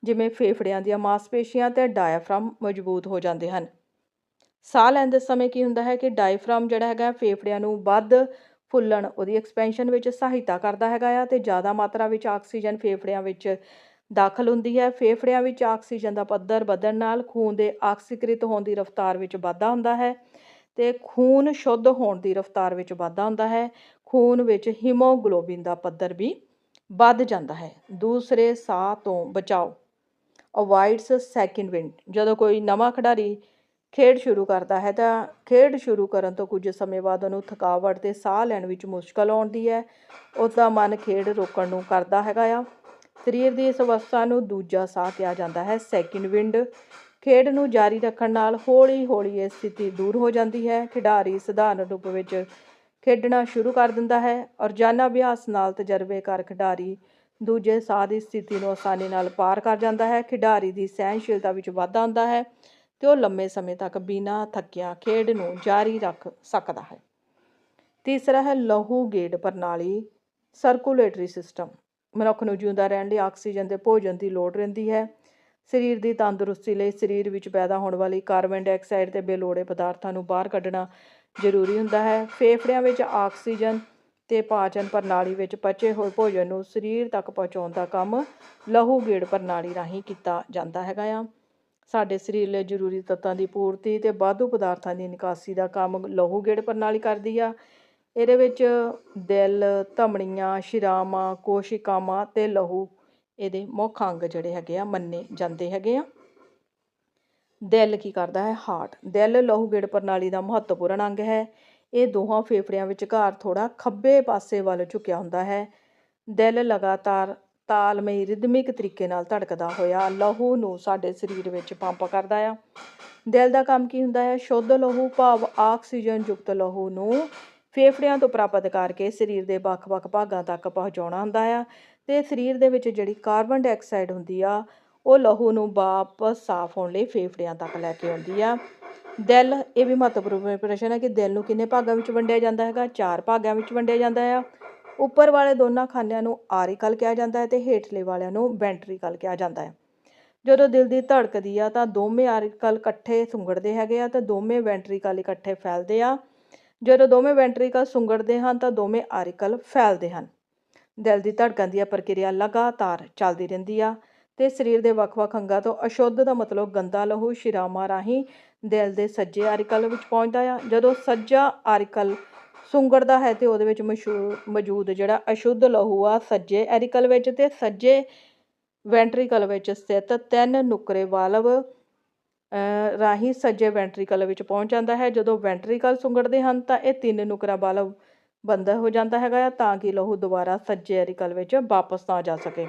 ਜਿਵੇਂ ਫੇਫੜਿਆਂ ਦੀਆਂ ਮਾਸਪੇਸ਼ੀਆਂ ਤੇ ਡਾਇਫਰਾਮ ਮਜ਼ਬੂਤ ਹੋ ਜਾਂਦੇ ਹਨ। ਸਾਹ ਲੈਣ ਦੇ ਸਮੇਂ ਕੀ ਹੁੰਦਾ ਹੈ ਕਿ ਡਾਇਫਰਾਮ ਜਿਹੜਾ ਹੈਗਾ ਫੇਫੜਿਆਂ ਨੂੰ ਵੱਧ ਫੁੱਲਣ ਉਹਦੀ ਐਕਸਪੈਂਸ਼ਨ ਵਿੱਚ ਸਹਾਇਤਾ ਕਰਦਾ ਹੈਗਾ ਆ ਤੇ ਜ਼ਿਆਦਾ ਮਾਤਰਾ ਵਿੱਚ ਆਕਸੀਜਨ ਫੇਫੜਿਆਂ ਵਿੱਚ ਦਾਖਲ ਹੁੰਦੀ ਹੈ। ਫੇਫੜਿਆਂ ਵਿੱਚ ਆਕਸੀਜਨ ਦਾ ਪੱਧਰ ਵਧਣ ਨਾਲ ਖੂਨ ਦੇ ਆਕਸੀਕ੍ਰਿਤ ਹੋਣ ਦੀ ਰਫ਼ਤਾਰ ਵਿੱਚ ਵਾਧਾ ਹੁੰਦਾ ਹੈ ਤੇ ਖੂਨ ਸ਼ੁੱਧ ਹੋਣ ਦੀ ਰਫ਼ਤਾਰ ਵਿੱਚ ਵਾਧਾ ਹੁੰਦਾ ਹੈ। ਖੂਨ ਵਿੱਚ ਹੀਮੋਗਲੋਬਿਨ ਦਾ ਪੱਧਰ ਵੀ ਵੱਧ ਜਾਂਦਾ ਹੈ। ਦੂਸਰੇ ਸਾਹ ਤੋਂ ਬਚਾਓ। ਅਵਾਇਡਸ ਸੈਕਿੰਡ ਵਿੰਡ ਜਦੋਂ ਕੋਈ ਨਵਾਂ ਖਿਡਾਰੀ ਖੇਡ ਸ਼ੁਰੂ ਕਰਦਾ ਹੈ ਤਾਂ ਖੇਡ ਸ਼ੁਰੂ ਕਰਨ ਤੋਂ ਕੁਝ ਸਮੇਂ ਬਾਅਦ ਉਹਨੂੰ ਥਕਾਵਟ ਤੇ ਸਾਹ ਲੈਣ ਵਿੱਚ ਮੁਸ਼ਕਲ ਆਉਂਦੀ ਹੈ। ਉਸ ਦਾ ਮਨ ਖੇਡ ਰੋਕਣ ਨੂੰ ਕਰਦਾ ਹੈਗਾ ਆ। ਸਰੀਰ ਦੀ ਇਸ ਅਵਸਥਾ ਨੂੰ ਦੂਜਾ ਸਾਹ ਕਿਹਾ ਜਾਂਦਾ ਹੈ ਸੈਕਿੰਡ ਵਿੰਡ ਖੇਡ ਨੂੰ ਜਾਰੀ ਰੱਖਣ ਨਾਲ ਹੌਲੀ-ਹੌਲੀ ਇਹ ਸਥਿਤੀ ਦੂਰ ਹੋ ਜਾਂਦੀ ਹੈ। ਖਿਡਾਰੀ ਸਧਾਰਨ ਰੂਪ ਵਿੱਚ ਖੇਡਣਾ ਸ਼ੁਰੂ ਕਰ ਦਿੰਦਾ ਹੈ ਔਰ ਰੋਜ਼ਾਨਾ ਅਭਿਆਸ ਨਾਲ ਤਜਰਬੇਕਾਰ ਖਿਡਾਰੀ ਦੂਜੇ ਸਾਹ ਦੀ ਸਥਿਤੀ ਨੂੰ ਆਸਾਨੀ ਨਾਲ ਪਾਰ ਕਰ ਜਾਂਦਾ ਹੈ। ਖਿਡਾਰੀ ਦੀ ਸਹਿਣਸ਼ੀਲਤਾ ਵਿੱਚ ਵਾਧਾ ਹੁੰਦਾ ਹੈ। ਤੇ ਉਹ ਲੰਮੇ ਸਮੇਂ ਤੱਕ ਬਿਨਾਂ ਥੱਕਿਆ ਖੇਡ ਨੂੰ ਜਾਰੀ ਰੱਖ ਸਕਦਾ ਹੈ। ਤੀਸਰਾ ਹੈ ਲਹੂ ਗੇੜ ਪ੍ਰਣਾਲੀ ਸਰਕੂਲੇਟਰੀ ਸਿਸਟਮ ਮਨੁੱਖ ਨੂੰ ਜਿਉਂਦਾ ਰਹਿਣ ਲਈ ਆਕਸੀਜਨ ਤੇ ਭੋਜਨ ਦੀ ਲੋੜ ਰਹਿੰਦੀ ਹੈ। ਸਰੀਰ ਦੀ ਤੰਦਰੁਸਤੀ ਲਈ ਸਰੀਰ ਵਿੱਚ ਪੈਦਾ ਹੋਣ ਵਾਲੀ ਕਾਰਬਨ ਡਾਈਆਕਸਾਈਡ ਤੇ ਬੇਲੋੜੇ ਪਦਾਰਥਾਂ ਨੂੰ ਬਾਹਰ ਕੱਢਣਾ ਜ਼ਰੂਰੀ ਹੁੰਦਾ ਹੈ। ਫੇਫੜਿਆਂ ਵਿੱਚ ਆਕਸੀਜਨ ਤੇ ਪਾਚਨ ਪ੍ਰਣਾਲੀ ਵਿੱਚ ਪਚੇ ਹੋਏ ਭੋਜਨ ਨੂੰ ਸਰੀਰ ਤੱਕ ਪਹੁੰਚਾਉਣ ਦਾ ਕੰਮ ਲਹੂ ਗੇੜ ਪ੍ਰਣਾਲੀ ਰਾਹੀਂ ਕੀਤਾ ਜਾਂਦਾ ਹੈਗਾ ਆ। ਸਾਡੇ ਸਰੀਰ ਲਈ ਜ਼ਰੂਰੀ ਤੱਤਾਂ ਦੀ ਪੂਰਤੀ ਤੇ ਵਾਧੂ ਪਦਾਰਥਾਂ ਦੀ ਨਿਕਾਸੀ ਦਾ ਕੰਮ ਲਹੂ ਗੇੜ ਪ੍ਰਣਾਲੀ ਕਰਦੀ ਆ। ਇਹਦੇ ਵਿੱਚ ਦਿਲ, ਧਮਣੀਆਂ, ਸ਼ਿਰਾਵਾਂ, ਕੋਸ਼ਿਕਾਵਾਂ ਤੇ ਲਹੂ, ਇਹਦੇ ਮੁੱਖ ਅੰਗ ਜਿਹੜੇ ਹੈਗੇ ਆ, ਮੰਨੇ ਜਾਂਦੇ ਹੈਗੇ ਆ। ਦਿਲ ਕੀ ਕਰਦਾ ਹੈ? ਹਾਰਟ। ਦਿਲ ਲਹੂ ਗੇੜ ਪ੍ਰਣਾਲੀ ਦਾ ਮਹੱਤਵਪੂਰਨ ਅੰਗ ਹੈ। ਇਹ ਦੋਹਾਂ ਫੇਫੜਿਆਂ ਵਿਚਕਾਰ ਥੋੜਾ ਖੱਬੇ ਪਾਸੇ ਵੱਲ ਝੁਕਿਆ ਹੁੰਦਾ ਹੈ। ਦਿਲ ਲਗਾਤਾਰ ਤਾਲਮਈ ਰਿਦਮਿਕ ਤਰੀਕੇ ਨਾਲ ਧੜਕਦਾ ਹੋਇਆ ਲਹੂ ਨੂੰ ਸਾਡੇ ਸਰੀਰ ਵਿੱਚ ਪੰਪ ਕਰਦਾ ਆ। ਦਿਲ ਦਾ ਕੰਮ ਕੀ ਹੁੰਦਾ ਹੈ ਸ਼ੁੱਧ ਲਹੂ, ਭਾਵ ਆਕਸੀਜਨ ਯੁਕਤ ਲਹੂ ਨੂੰ ਫੇਫੜਿਆਂ ਤੋਂ ਪ੍ਰਾਪਤ ਕਰਕੇ ਸਰੀਰ ਦੇ ਵੱਖ-ਵੱਖ ਭਾਗਾਂ ਤੱਕ ਪਹੁੰਚਾਉਣਾ ਹੁੰਦਾ ਆ ਤੇ ਸਰੀਰ ਦੇ ਵਿੱਚ ਜਿਹੜੀ ਕਾਰਬਨ ਡਾਈਆਕਸਾਈਡ ਹੁੰਦੀ ਆ, ਉਹ ਲਹੂ ਨੂੰ ਵਾਪਸ ਸਾਫ਼ ਹੋਣ ਲਈ ਫੇਫੜਿਆਂ ਤੱਕ ਲੈ ਕੇ ਆਉਂਦੀ ਆ। ਦਿਲ, ਇਹ ਵੀ ਮਹੱਤਵਪੂਰਨ ਪ੍ਰਸ਼ਨ ਹੈ ਕਿ ਦਿਲ ਨੂੰ ਕਿੰਨੇ ਭਾਗਾਂ ਵਿੱਚ ਵੰਡਿਆ ਜਾਂਦਾ ਹੈਗਾ? ਚਾਰ ਭਾਗਾਂ ਵਿੱਚ ਵੰਡਿਆ ਜਾਂਦਾ ਆ। ਉੱਪਰ ਵਾਲੇ ਦੋਨਾਂ ਖਾਨਿਆਂ ਨੂੰ ਆਰੀਕਲ ਕਿਹਾ ਜਾਂਦਾ ਹੈ ਤੇ ਹੇਠਲੇ ਵਾਲਿਆਂ ਨੂੰ ਵੈਂਟਰੀਕਲ ਕਿਹਾ ਜਾਂਦਾ ਹੈ। ਜਦੋਂ ਦਿਲ ਦੀ ਧੜਕਦੀ ਆ ਤਾਂ ਦੋਵੇਂ ਆਰੀਕਲ ਇਕੱਠੇ ਸੁੰਗੜਦੇ ਹੈਗੇ ਆ ਤਾਂ ਦੋਵੇਂ ਵੈਂਟਰੀਕਲ ਇਕੱਠੇ ਫੈਲਦੇ ਆ। ਜਦੋਂ ਦੋਵੇਂ ਵੈਂਟਰੀਕਲ ਸੁੰਗੜਦੇ ਹਨ ਤਾਂ ਦੋਵੇਂ ਆਰੀਕਲ ਫੈਲਦੇ ਹਨ। ਦਿਲ ਦੀ ਧੜਕਣ ਦੀ ਪ੍ਰਕਿਰਿਆ ਲਗਾਤਾਰ ਚੱਲਦੀ ਰਹਿੰਦੀ ਆ ਤੇ ਸਰੀਰ ਦੇ ਵੱਖ-ਵੱਖ ਅੰਗਾਂ ਤੋਂ ਅਸ਼ੁੱਧ ਦਾ ਮਤਲਬ ਗੰਦਾ ਲਹੂ, ਸ਼ਿਰਾਵਾਂ ਰਾਹੀਂ ਦਿਲ ਦੇ ਸੱਜੇ ਆਰੀਕਲ ਵਿੱਚ ਪਹੁੰਚਦਾ ਆ। ਜਦੋਂ ਸੱਜਾ ਆਰੀਕਲ ਸੁੰਗੜਦਾ ਹੈ ਤੇ ਉਹਦੇ ਵਿੱਚ ਮੌਜੂਦ ਜਿਹੜਾ ਅਸ਼ੁੱਧ ਲਹੂ ਆ, ਸੱਜੇ ਐਰੀਕਲ ਵਿੱਚ ਤੇ ਸੱਜੇ ਵੈਂਟਰੀਕਲ ਵਿੱਚ ਸਥਿਤ ਤਿੰਨ ਨੁਕਰੇ ਵਾਲਵ ਰਾਹੀਂ ਸੱਜੇ ਵੈਂਟਰੀਕਲ ਵਿੱਚ ਪਹੁੰਚ ਜਾਂਦਾ ਹੈ। ਜਦੋਂ ਵੈਂਟਰੀਕਲ ਸੁੰਗੜਦੇ ਹਨ ਤਾਂ ਇਹ ਤਿੰਨ ਨੁਕਰਾ ਵਾਲਵ ਬੰਦ ਹੋ ਜਾਂਦਾ ਹੈਗਾ ਆ ਤਾਂ ਕਿ ਲਹੂ ਦੁਬਾਰਾ ਸੱਜੇ ਐਰੀਕਲ ਵਿੱਚ ਵਾਪਸ ਨਾ ਜਾ ਸਕੇ।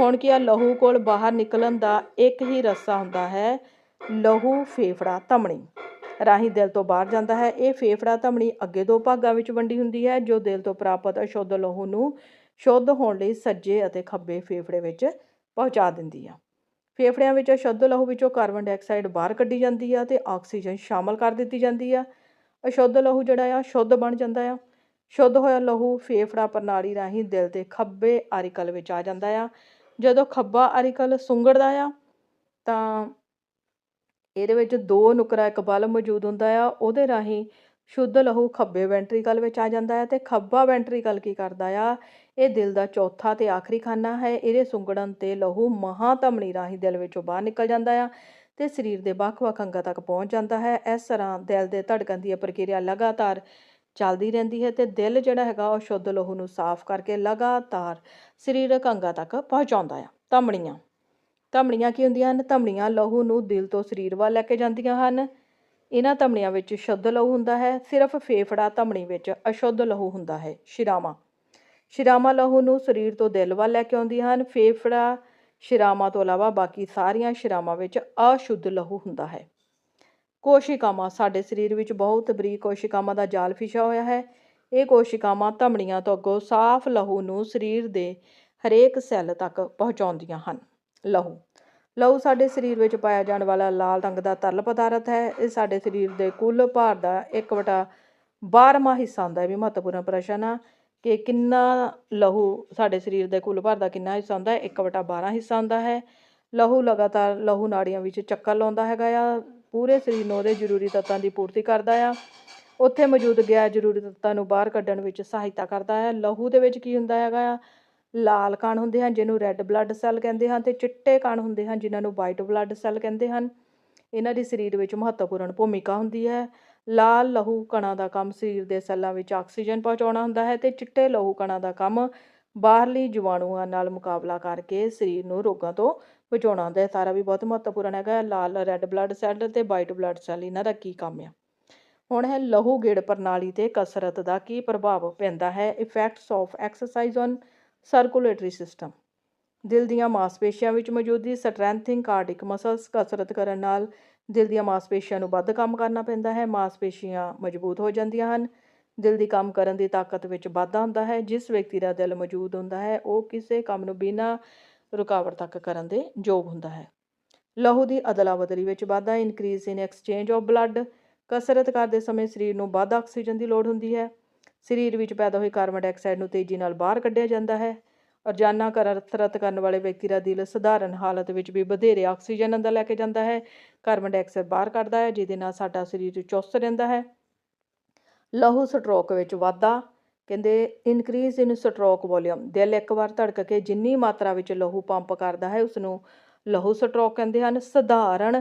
ਹੁਣ ਕੀ ਆ, ਲਹੂ ਕੋਲ ਬਾਹਰ ਨਿਕਲਣ ਦਾ ਇੱਕ ਹੀ ਰਸਤਾ ਹੁੰਦਾ ਹੈ, ਲਹੂ ਫੇਫੜਾ ਧਮਣੀ। ਰਾਹੀਂ ਦਿਲ ਤੋਂ ਬਾਹਰ ਜਾਂਦਾ ਹੈ। ਇਹ ਫੇਫੜਾ ਧਮਣੀ ਅੱਗੇ ਦੋ ਭਾਗਾਂ ਵਿੱਚ ਵੰਡੀ ਹੁੰਦੀ ਹੈ, ਜੋ ਦਿਲ ਤੋਂ ਪ੍ਰਾਪਤ ਅਸ਼ੁੱਧ ਲਹੂ ਨੂੰ ਸ਼ੁੱਧ ਹੋਣ ਲਈ ਸੱਜੇ ਅਤੇ ਖੱਬੇ ਫੇਫੜੇ ਵਿੱਚ ਪਹੁੰਚਾ ਦਿੰਦੀ ਆ। ਫੇਫੜਿਆਂ ਵਿੱਚ ਅਸ਼ੁੱਧ ਲਹੂ ਵਿੱਚੋਂ ਕਾਰਬਨ ਡਾਈਆਕਸਾਈਡ ਬਾਹਰ ਕੱਢੀ ਜਾਂਦੀ ਆ ਤੇ ਆਕਸੀਜਨ ਸ਼ਾਮਲ ਕਰ ਦਿੱਤੀ ਜਾਂਦੀ ਆ। ਅਸ਼ੁੱਧ ਲਹੂ ਜਿਹੜਾ ਆ, ਸ਼ੁੱਧ ਬਣ ਜਾਂਦਾ ਆ। ਸ਼ੁੱਧ ਹੋਇਆ ਲਹੂ ਫੇਫੜਾ ਪ੍ਰਣਾਲੀ ਰਾਹੀਂ ਦਿਲ ਦੇ ਖੱਬੇ ਆਰਿਕਲ ਵਿੱਚ ਆ ਜਾਂਦਾ ਆ। ਜਦੋਂ ਖੱਬਾ ਆਰਿਕਲ ਸੁੰਗੜਦਾ ਆ, ਤਾਂ ਇਹਦੇ ਵਿੱਚ ਦੋ ਨੁਕਰਾ, ਇੱਕ ਬਲ ਮੌਜੂਦ ਹੁੰਦਾ ਆ, ਉਹਦੇ ਰਾਹੀਂ ਸ਼ੁੱਧ ਲਹੂ ਖੱਬੇ ਵੈਂਟਰੀਕਲ ਵਿੱਚ ਆ ਜਾਂਦਾ ਹੈ ਤੇ ਖੱਬਾ ਵੈਂਟਰੀਕਲ ਕੀ ਕਰਦਾ ਆ? ਇਹ ਦਿਲ ਦਾ ਚੌਥਾ ਤੇ ਆਖਰੀ ਖਾਨਾ ਹੈ, ਇਹਦੇ ਸੁੰਗੜਨ ਤੇ ਲਹੂ ਮਹਾ ਧਮਣੀ ਰਾਹੀਂ ਦਿਲ ਵਿੱਚੋਂ ਬਾਹਰ ਨਿਕਲ ਜਾਂਦਾ ਆ ਤੇ ਸਰੀਰ ਦੇ ਵੱਖ-ਵੱਖ ਅੰਗਾਂ ਤੱਕ ਪਹੁੰਚ ਜਾਂਦਾ ਹੈ, ਇਸ ਤਰ੍ਹਾਂ ਦਿਲ ਦੇ ਧੜਕਣ ਦੀ ਇਹ ਪ੍ਰਕਿਰਿਆ ਲਗਾਤਾਰ ਚੱਲਦੀ ਰਹਿੰਦੀ ਹੈ ਤੇ ਦਿਲ ਜਿਹੜਾ ਹੈਗਾ ਉਹ ਸ਼ੁੱਧ ਲਹੂ ਨੂੰ ਸਾਫ਼ ਕਰਕੇ ਲਗਾਤਾਰ ਸਰੀਰਕ ਅੰਗਾਂ ਤੱਕ ਪਹੁੰਚਾਉਂਦਾ ਆ, ਧਮਣੀਆਂ। ਧਮਣੀਆਂ ਕੀ ਹੁੰਦੀਆਂ ਹਨ? ਧਮਣੀਆਂ ਲਹੂ ਨੂੰ ਦਿਲ ਤੋਂ ਸਰੀਰ ਵੱਲ ਲੈ ਕੇ ਜਾਂਦੀਆਂ ਹਨ। ਇਹਨਾਂ ਧਮਣੀਆਂ ਵਿੱਚ ਸ਼ੁੱਧ ਲਹੂ ਹੁੰਦਾ ਹੈ। ਸਿਰਫ ਫੇਫੜਾ ਧਮਣੀ ਵਿੱਚ ਅਸ਼ੁੱਧ ਲਹੂ ਹੁੰਦਾ ਹੈ। ਸ਼ਿਰਾਵਾਂ। ਸ਼ਿਰਾਵਾਂ ਲਹੂ ਨੂੰ ਸਰੀਰ ਤੋਂ ਦਿਲ ਵੱਲ ਲੈ ਕੇ ਆਉਂਦੀਆਂ ਹਨ। ਫੇਫੜਾ ਸ਼ਿਰਾਵਾਂ ਤੋਂ ਇਲਾਵਾ ਬਾਕੀ ਸਾਰੀਆਂ ਸ਼ਿਰਾਵਾਂ ਵਿੱਚ ਅਸ਼ੁੱਧ ਲਹੂ ਹੁੰਦਾ ਹੈ। ਕੋਸ਼ਿਕਾਵਾਂ। ਸਾਡੇ ਸਰੀਰ ਵਿੱਚ ਬਹੁਤ ਬਰੀਕ ਕੋਸ਼ਿਕਾਵਾਂ ਦਾ ਜਾਲ ਫਿਸ਼ਾ ਹੋਇਆ ਹੈ। ਇਹ ਕੋਸ਼ਿਕਾਵਾਂ ਧਮਣੀਆਂ ਤੋਂ ਅੱਗੋਂ ਸਾਫ਼ ਲਹੂ ਨੂੰ ਸਰੀਰ ਦੇ ਹਰੇਕ ਸੈੱਲ ਤੱਕ ਪਹੁੰਚਾਉਂਦੀਆਂ ਹਨ। ਲਹੂ। ਲਹੂ ਸਾਡੇ ਸਰੀਰ ਵਿੱਚ ਪਾਇਆ ਜਾਣ ਵਾਲਾ ਲਾਲ ਰੰਗ ਦਾ ਤਰਲ ਪਦਾਰਥ ਹੈ। ਇਹ ਸਾਡੇ ਸਰੀਰ ਦੇ ਕੁੱਲ ਭਾਰ ਦਾ 1/12ਵਾਂ ਹਿੱਸਾ ਹੁੰਦਾ ਹੈ। ਵੀ ਮਹੱਤਵਪੂਰਨ ਪ੍ਰਸ਼ਨ ਆ ਕਿ ਕਿੰਨਾ ਲਹੂ ਸਾਡੇ ਸਰੀਰ ਦੇ ਕੁੱਲ ਭਾਰ ਦਾ ਕਿੰਨਾ ਹਿੱਸਾ ਹੁੰਦਾ ਹੈ? 1/12 ਹਿੱਸਾ ਹੁੰਦਾ ਹੈ। ਲਹੂ ਲਗਾਤਾਰ ਲਹੂ ਨਾੜੀਆਂ ਵਿੱਚ ਚੱਕਰ ਲਾਉਂਦਾ ਹੈਗਾ ਆ। ਪੂਰੇ ਸਰੀਰ ਨੂੰ ਉਹਦੇ ਜ਼ਰੂਰੀ ਤੱਤਾਂ ਦੀ ਪੂਰਤੀ ਕਰਦਾ ਆ। ਉੱਥੇ ਮੌਜੂਦ ਗੈਰ ਜ਼ਰੂਰੀ ਤੱਤਾਂ ਨੂੰ ਬਾਹਰ ਕੱਢਣ ਵਿੱਚ ਸਹਾਇਤਾ ਕਰਦਾ ਹੈ ਲਹੂ ਦੇ ਵਿੱਚ ਕੀ ਹੁੰਦਾ ਹੈਗਾ ਆ? ਲਾਲ ਕਣ ਹੁੰਦੇ ਹਨ, ਜਿਹਨੂੰ ਰੈੱਡ ਬਲੱਡ ਸੈੱਲ ਕਹਿੰਦੇ ਹਨ ਤੇ ਚਿੱਟੇ ਕਣ ਹੁੰਦੇ ਹਨ ਜਿਨ੍ਹਾਂ ਨੂੰ ਵਾਈਟ ਬਲੱਡ ਸੈੱਲ ਕਹਿੰਦੇ ਹਨ। ਇਹਨਾਂ ਦੀ ਸਰੀਰ ਵਿੱਚ ਮਹੱਤਵਪੂਰਨ ਭੂਮਿਕਾ ਹੁੰਦੀ ਹੈ। ਲਾਲ ਲਹੂ ਕਣਾਂ ਦਾ ਕੰਮ ਸਰੀਰ ਦੇ ਸੈੱਲਾਂ ਵਿੱਚ ਆਕਸੀਜਨ ਪਹੁੰਚਾਉਣਾ ਹੁੰਦਾ ਹੈ ਤੇ ਚਿੱਟੇ ਲਹੂ ਕਣਾਂ ਦਾ ਕੰਮ ਬਾਹਰਲੀ ਜੀਵਾਣੂਆਂ ਨਾਲ ਮੁਕਾਬਲਾ ਕਰਕੇ ਸਰੀਰ ਨੂੰ ਰੋਗਾਂ ਤੋਂ ਬਚਾਉਣਾ ਹੁੰਦਾ ਹੈ। ਸਾਰਾ ਵੀ ਬਹੁਤ ਮਹੱਤਵਪੂਰਨ ਹੈਗਾ। ਲਾਲ ਰੈੱਡ ਬਲੱਡ ਸੈੱਲ ਤੇ ਵਾਈਟ ਬਲੱਡ ਸੈੱਲ ਇਹਨਾਂ ਦਾ ਕੀ ਕੰਮ ਆ? ਹੁਣ ਹੈ ਲਹੂ ਗੇੜ ਪ੍ਰਣਾਲੀ ਤੇ ਕਸਰਤ ਦਾ ਕੀ ਪ੍ਰਭਾਵ ਪੈਂਦਾ ਹੈ? Effects of exercise on circulatory system ਦਿਲ ਦੀਆਂ ਮਾਸਪੇਸ਼ੀਆਂ ਵਿੱਚ ਮੌਜੂਦੀ ਸਟਰੈਂਥਿੰਗ ਕਾਰਡਿਕ ਮਸਲਸ ਕਸਰਤ ਕਰਨ ਨਾਲ ਦਿਲ ਦੀਆਂ ਮਾਸਪੇਸ਼ੀਆਂ ਨੂੰ ਵੱਧ ਕੰਮ ਕਰਨਾ ਪੈਂਦਾ ਹੈ, ਮਾਸਪੇਸ਼ੀਆਂ ਮਜ਼ਬੂਤ ਹੋ ਜਾਂਦੀਆਂ ਹਨ। ਦਿਲ ਦੀ ਕੰਮ ਕਰਨ ਦੀ ਤਾਕਤ ਵਿੱਚ ਵਾਧਾ ਹੁੰਦਾ ਹੈ, ਜਿਸ ਵਿਅਕਤੀ ਦਾ ਦਿਲ ਮੌਜੂਦ ਹੁੰਦਾ ਹੈ, ਉਹ ਕਿਸੇ ਕੰਮ ਨੂੰ ਬਿਨਾਂ ਰੁਕਾਵਟ ਤੱਕ ਕਰਨ ਦੇ ਯੋਗ ਹੁੰਦਾ ਹੈ। ਲਹੂ ਦੀ ਅਦਲਾ ਬਦਲੀ ਵਿੱਚ ਵਾਧਾ increase in exchange of blood ਕਸਰਤ ਕਰਦੇ ਸਮੇਂ ਸਰੀਰ ਨੂੰ ਵੱਧ ਆਕਸੀਜਨ ਦੀ ਲੋੜ ਹੁੰਦੀ ਹੈ। ਸਰੀਰ ਵਿੱਚ ਪੈਦਾ ਹੋਈ ਕਾਰਬਨ ਡਾਈਆਕਸਾਈਡ ਨੂੰ ਤੇਜ਼ੀ ਨਾਲ ਬਾਹਰ ਕੱਢਿਆ ਜਾਂਦਾ ਹੈ। ਰੋਜ਼ਾਨਾ ਕਸਰਤ ਕਰਨ ਵਾਲੇ ਵਿਅਕਤੀ ਦਾ ਦਿਲ ਸਧਾਰਨ ਹਾਲਤ ਵਿੱਚ ਵੀ ਵਧੇਰੇ ਆਕਸੀਜਨ ਅੰਦਰ ਲੈ ਕੇ ਜਾਂਦਾ ਹੈ। ਕਾਰਬਨ ਡਾਈਆਕਸਾਈਡ ਬਾਹਰ ਕੱਢਦਾ ਹੈ, ਜਿਹਦੇ ਨਾਲ ਸਾਡਾ ਸਰੀਰ ਚੁਸਤ ਰਹਿੰਦਾ ਹੈ। ਲਹੂ ਸਟ੍ਰੋਕ ਵਿੱਚ ਵਾਧਾ, ਕਹਿੰਦੇ ਇਨਕਰੀਜ਼ ਇਨ ਸਟ੍ਰੋਕ ਵੋਲਿਊਮ ਦਿਲ ਇੱਕ ਵਾਰ ਧੜਕ ਕੇ ਜਿੰਨੀ ਮਾਤਰਾ ਵਿੱਚ ਲਹੂ ਪੰਪ ਕਰਦਾ ਹੈ ਉਸ ਨੂੰ ਲਹੂ ਸਟ੍ਰੋਕ ਕਹਿੰਦੇ ਹਨ। ਸਧਾਰਨ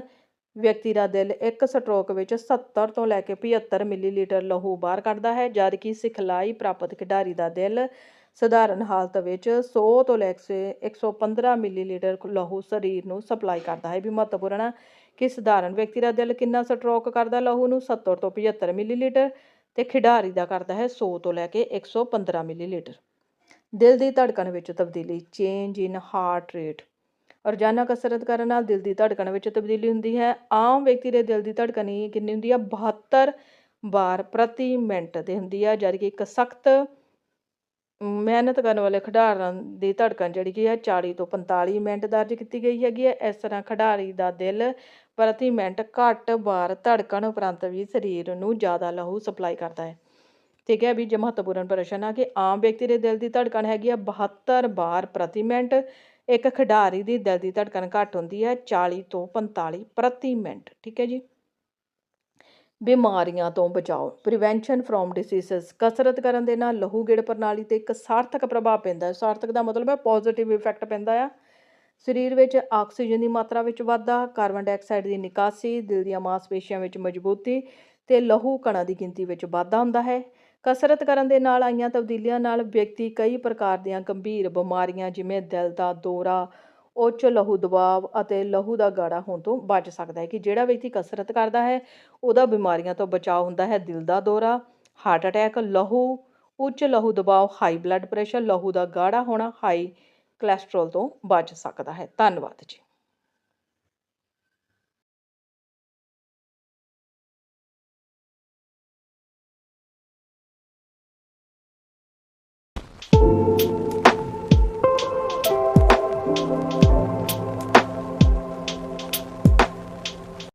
ਵਿਅਕਤੀ ਦਾ ਦਿਲ ਇੱਕ ਸਟ੍ਰੋਕ ਵਿੱਚ 70 ਤੋਂ ਲੈ ਕੇ 75 ਮਿਲੀਲੀਟਰ ਲਹੂ ਬਾਹਰ ਕੱਢਦਾ ਹੈ ਜਦਕਿ ਸਿਖਲਾਈ ਪ੍ਰਾਪਤ ਖਿਡਾਰੀ ਦਾ ਦਿਲ ਸਧਾਰਨ ਹਾਲਤ ਵਿੱਚ 100 ਤੋਂ ਲੈ ਕੇ 115 ਮਿਲੀਲੀਟਰ ਲਹੂ ਸਰੀਰ ਨੂੰ ਸਪਲਾਈ ਕਰਦਾ ਹੈ। ਵੀ ਮਹੱਤਵਪੂਰਨ ਹੈ ਕਿ ਸਧਾਰਨ ਵਿਅਕਤੀ ਦਾ ਦਿਲ ਕਿੰਨਾ ਸਟ੍ਰੋਕ ਕਰਦਾ ਲਹੂ ਨੂੰ 70 ਤੋਂ 75 ਮਿਲੀਲੀਟਰ ਤੇ ਖਿਡਾਰੀ ਦਾ ਕਰਦਾ ਹੈ 100 ਤੋਂ ਲੈ ਕੇ 115 ਮਿਲੀਲੀਟਰ। ਦਿਲ ਦੀ ਧੜਕਣ ਵਿੱਚ ਤਬਦੀਲੀ, ਚੇਂਜ ਇਨ ਹਾਰਟ ਰੇਟ। ਰੋਜ਼ਾਨਾ ਕਸਰਤ ਕਰਨ ਨਾਲ ਦਿਲ ਦੀ ਧੜਕਣ ਵਿੱਚ ਤਬਦੀਲੀ ਹੁੰਦੀ ਹੈ। ਆਮ ਵਿਅਕਤੀ ਦੇ ਦਿਲ ਦੀ ਧੜਕਣ ਕਿੰਨੀ ਹੁੰਦੀ ਹੈ? 72 ਵਾਰ ਪ੍ਰਤੀ ਮਿੰਟ ਦੇ ਹੁੰਦੀ ਹੈ ਜਦ ਕਿ ਇੱਕ ਸਖਤ ਮਿਹਨਤ ਕਰਨ ਵਾਲੇ ਖਿਡਾਰਾਂ ਦੀ ਧੜਕਣ, ਜਿਹੜੀ ਕੀ ਹੈ 40 ਤੋਂ 45 ਮਿੰਟ ਦਰਜ ਕੀਤੀ ਗਈ ਹੈਗੀ ਹੈ। ਇਸ ਤਰ੍ਹਾਂ ਖਿਡਾਰੀ ਦਾ ਦਿਲ ਪ੍ਰਤੀ ਮਿੰਟ ਘੱਟ ਵਾਰ ਧੜਕਣ ਉਪਰੰਤ ਵੀ ਸਰੀਰ ਨੂੰ ਜ਼ਿਆਦਾ ਲਹੂ ਸਪਲਾਈ ਕਰਦਾ ਹੈ। ਠੀਕ ਹੈ ਵੀ ਜੇ ਮਹੱਤਵਪੂਰਨ ਪ੍ਰਸ਼ਨ ਆ ਕਿ ਆਮ ਵਿਅਕਤੀ ਦੇ ਦਿਲ ਦੀ ਧੜਕਣ ਹੈਗੀ ਆ 72 ਵਾਰ ਪ੍ਰਤੀ ਮਿੰਟ ਇੱਕ ਖਿਡਾਰੀ ਦੀ ਦਿਲ ਦੀ ਧੜਕਣ ਘੱਟ ਹੁੰਦੀ ਹੈ 40 ਤੋਂ 45 ਪ੍ਰਤੀ ਮਿੰਟ, ਠੀਕ ਹੈ ਜੀ। ਬਿਮਾਰੀਆਂ ਤੋਂ ਬਚਾਓ ਪ੍ਰੀਵੈਂਸ਼ਨ ਫਰੋਮ ਡਿਸੀਜ਼ਸ ਕਸਰਤ ਕਰਨ ਦੇ ਨਾਲ ਲਹੂ ਗੇੜ ਪ੍ਰਣਾਲੀ ਤੇ ਇੱਕ ਸਾਰਥਕ ਪ੍ਰਭਾਵ ਪੈਂਦਾ ਹੈ। ਸਾਰਥਕ ਦਾ ਮਤਲਬ ਹੈ ਪੋਜ਼ਿਟਿਵ ਇਫੈਕਟ ਪੈਂਦਾ ਆ। ਸਰੀਰ ਵਿੱਚ ਆਕਸੀਜਨ ਦੀ ਮਾਤਰਾ ਵਿੱਚ ਵਾਧਾ ਕਾਰਬਨ ਡਾਈਆਕਸਾਈਡ ਦੀ ਨਿਕਾਸੀ, ਦਿਲ ਦੀਆਂ ਮਾਸਪੇਸ਼ੀਆਂ ਵਿੱਚ ਮਜ਼ਬੂਤੀ ਤੇ ਲਹੂ ਕਣਾਂ ਦੀ ਗਿਣਤੀ ਵਿੱਚ ਵਾਧਾ ਹੁੰਦਾ ਹੈ। ਕਸਰਤ ਕਰਨ ਦੇ ਨਾਲ ਆਈਆਂ ਤਬਦੀਲੀਆਂ ਨਾਲ ਵਿਅਕਤੀ ਕਈ ਪ੍ਰਕਾਰ ਦੀਆਂ ਗੰਭੀਰ ਬਿਮਾਰੀਆਂ, ਜਿਵੇਂ ਦਿਲ ਦਾ ਦੌਰਾ, ਉੱਚ ਲਹੂ ਦਬਾਅ ਅਤੇ ਲਹੂ ਦਾ ਗਾੜਾ ਹੋਣ ਤੋਂ ਬਚ ਸਕਦਾ ਹੈ ਕਿ ਜਿਹੜਾ ਵਿਅਕਤੀ ਕਸਰਤ ਕਰਦਾ ਹੈ, ਉਹਦਾ ਬਿਮਾਰੀਆਂ ਤੋਂ ਬਚਾਅ ਹੁੰਦਾ ਹੈ। ਦਿਲ ਦਾ ਦੌਰਾ, ਹਾਰਟ ਅਟੈਕ, ਲਹੂ, ਉੱਚ ਲਹੂ ਦਬਾਅ, ਹਾਈ ਬਲੱਡ ਪ੍ਰੈਸ਼ਰ, ਲਹੂ ਦਾ ਗਾੜਾ ਹੋਣਾ, ਹਾਈ ਕੋਲੇਸਟ੍ਰੋਲ ਤੋਂ ਬਚ ਸਕਦਾ ਹੈ। ਧੰਨਵਾਦ ਜੀ।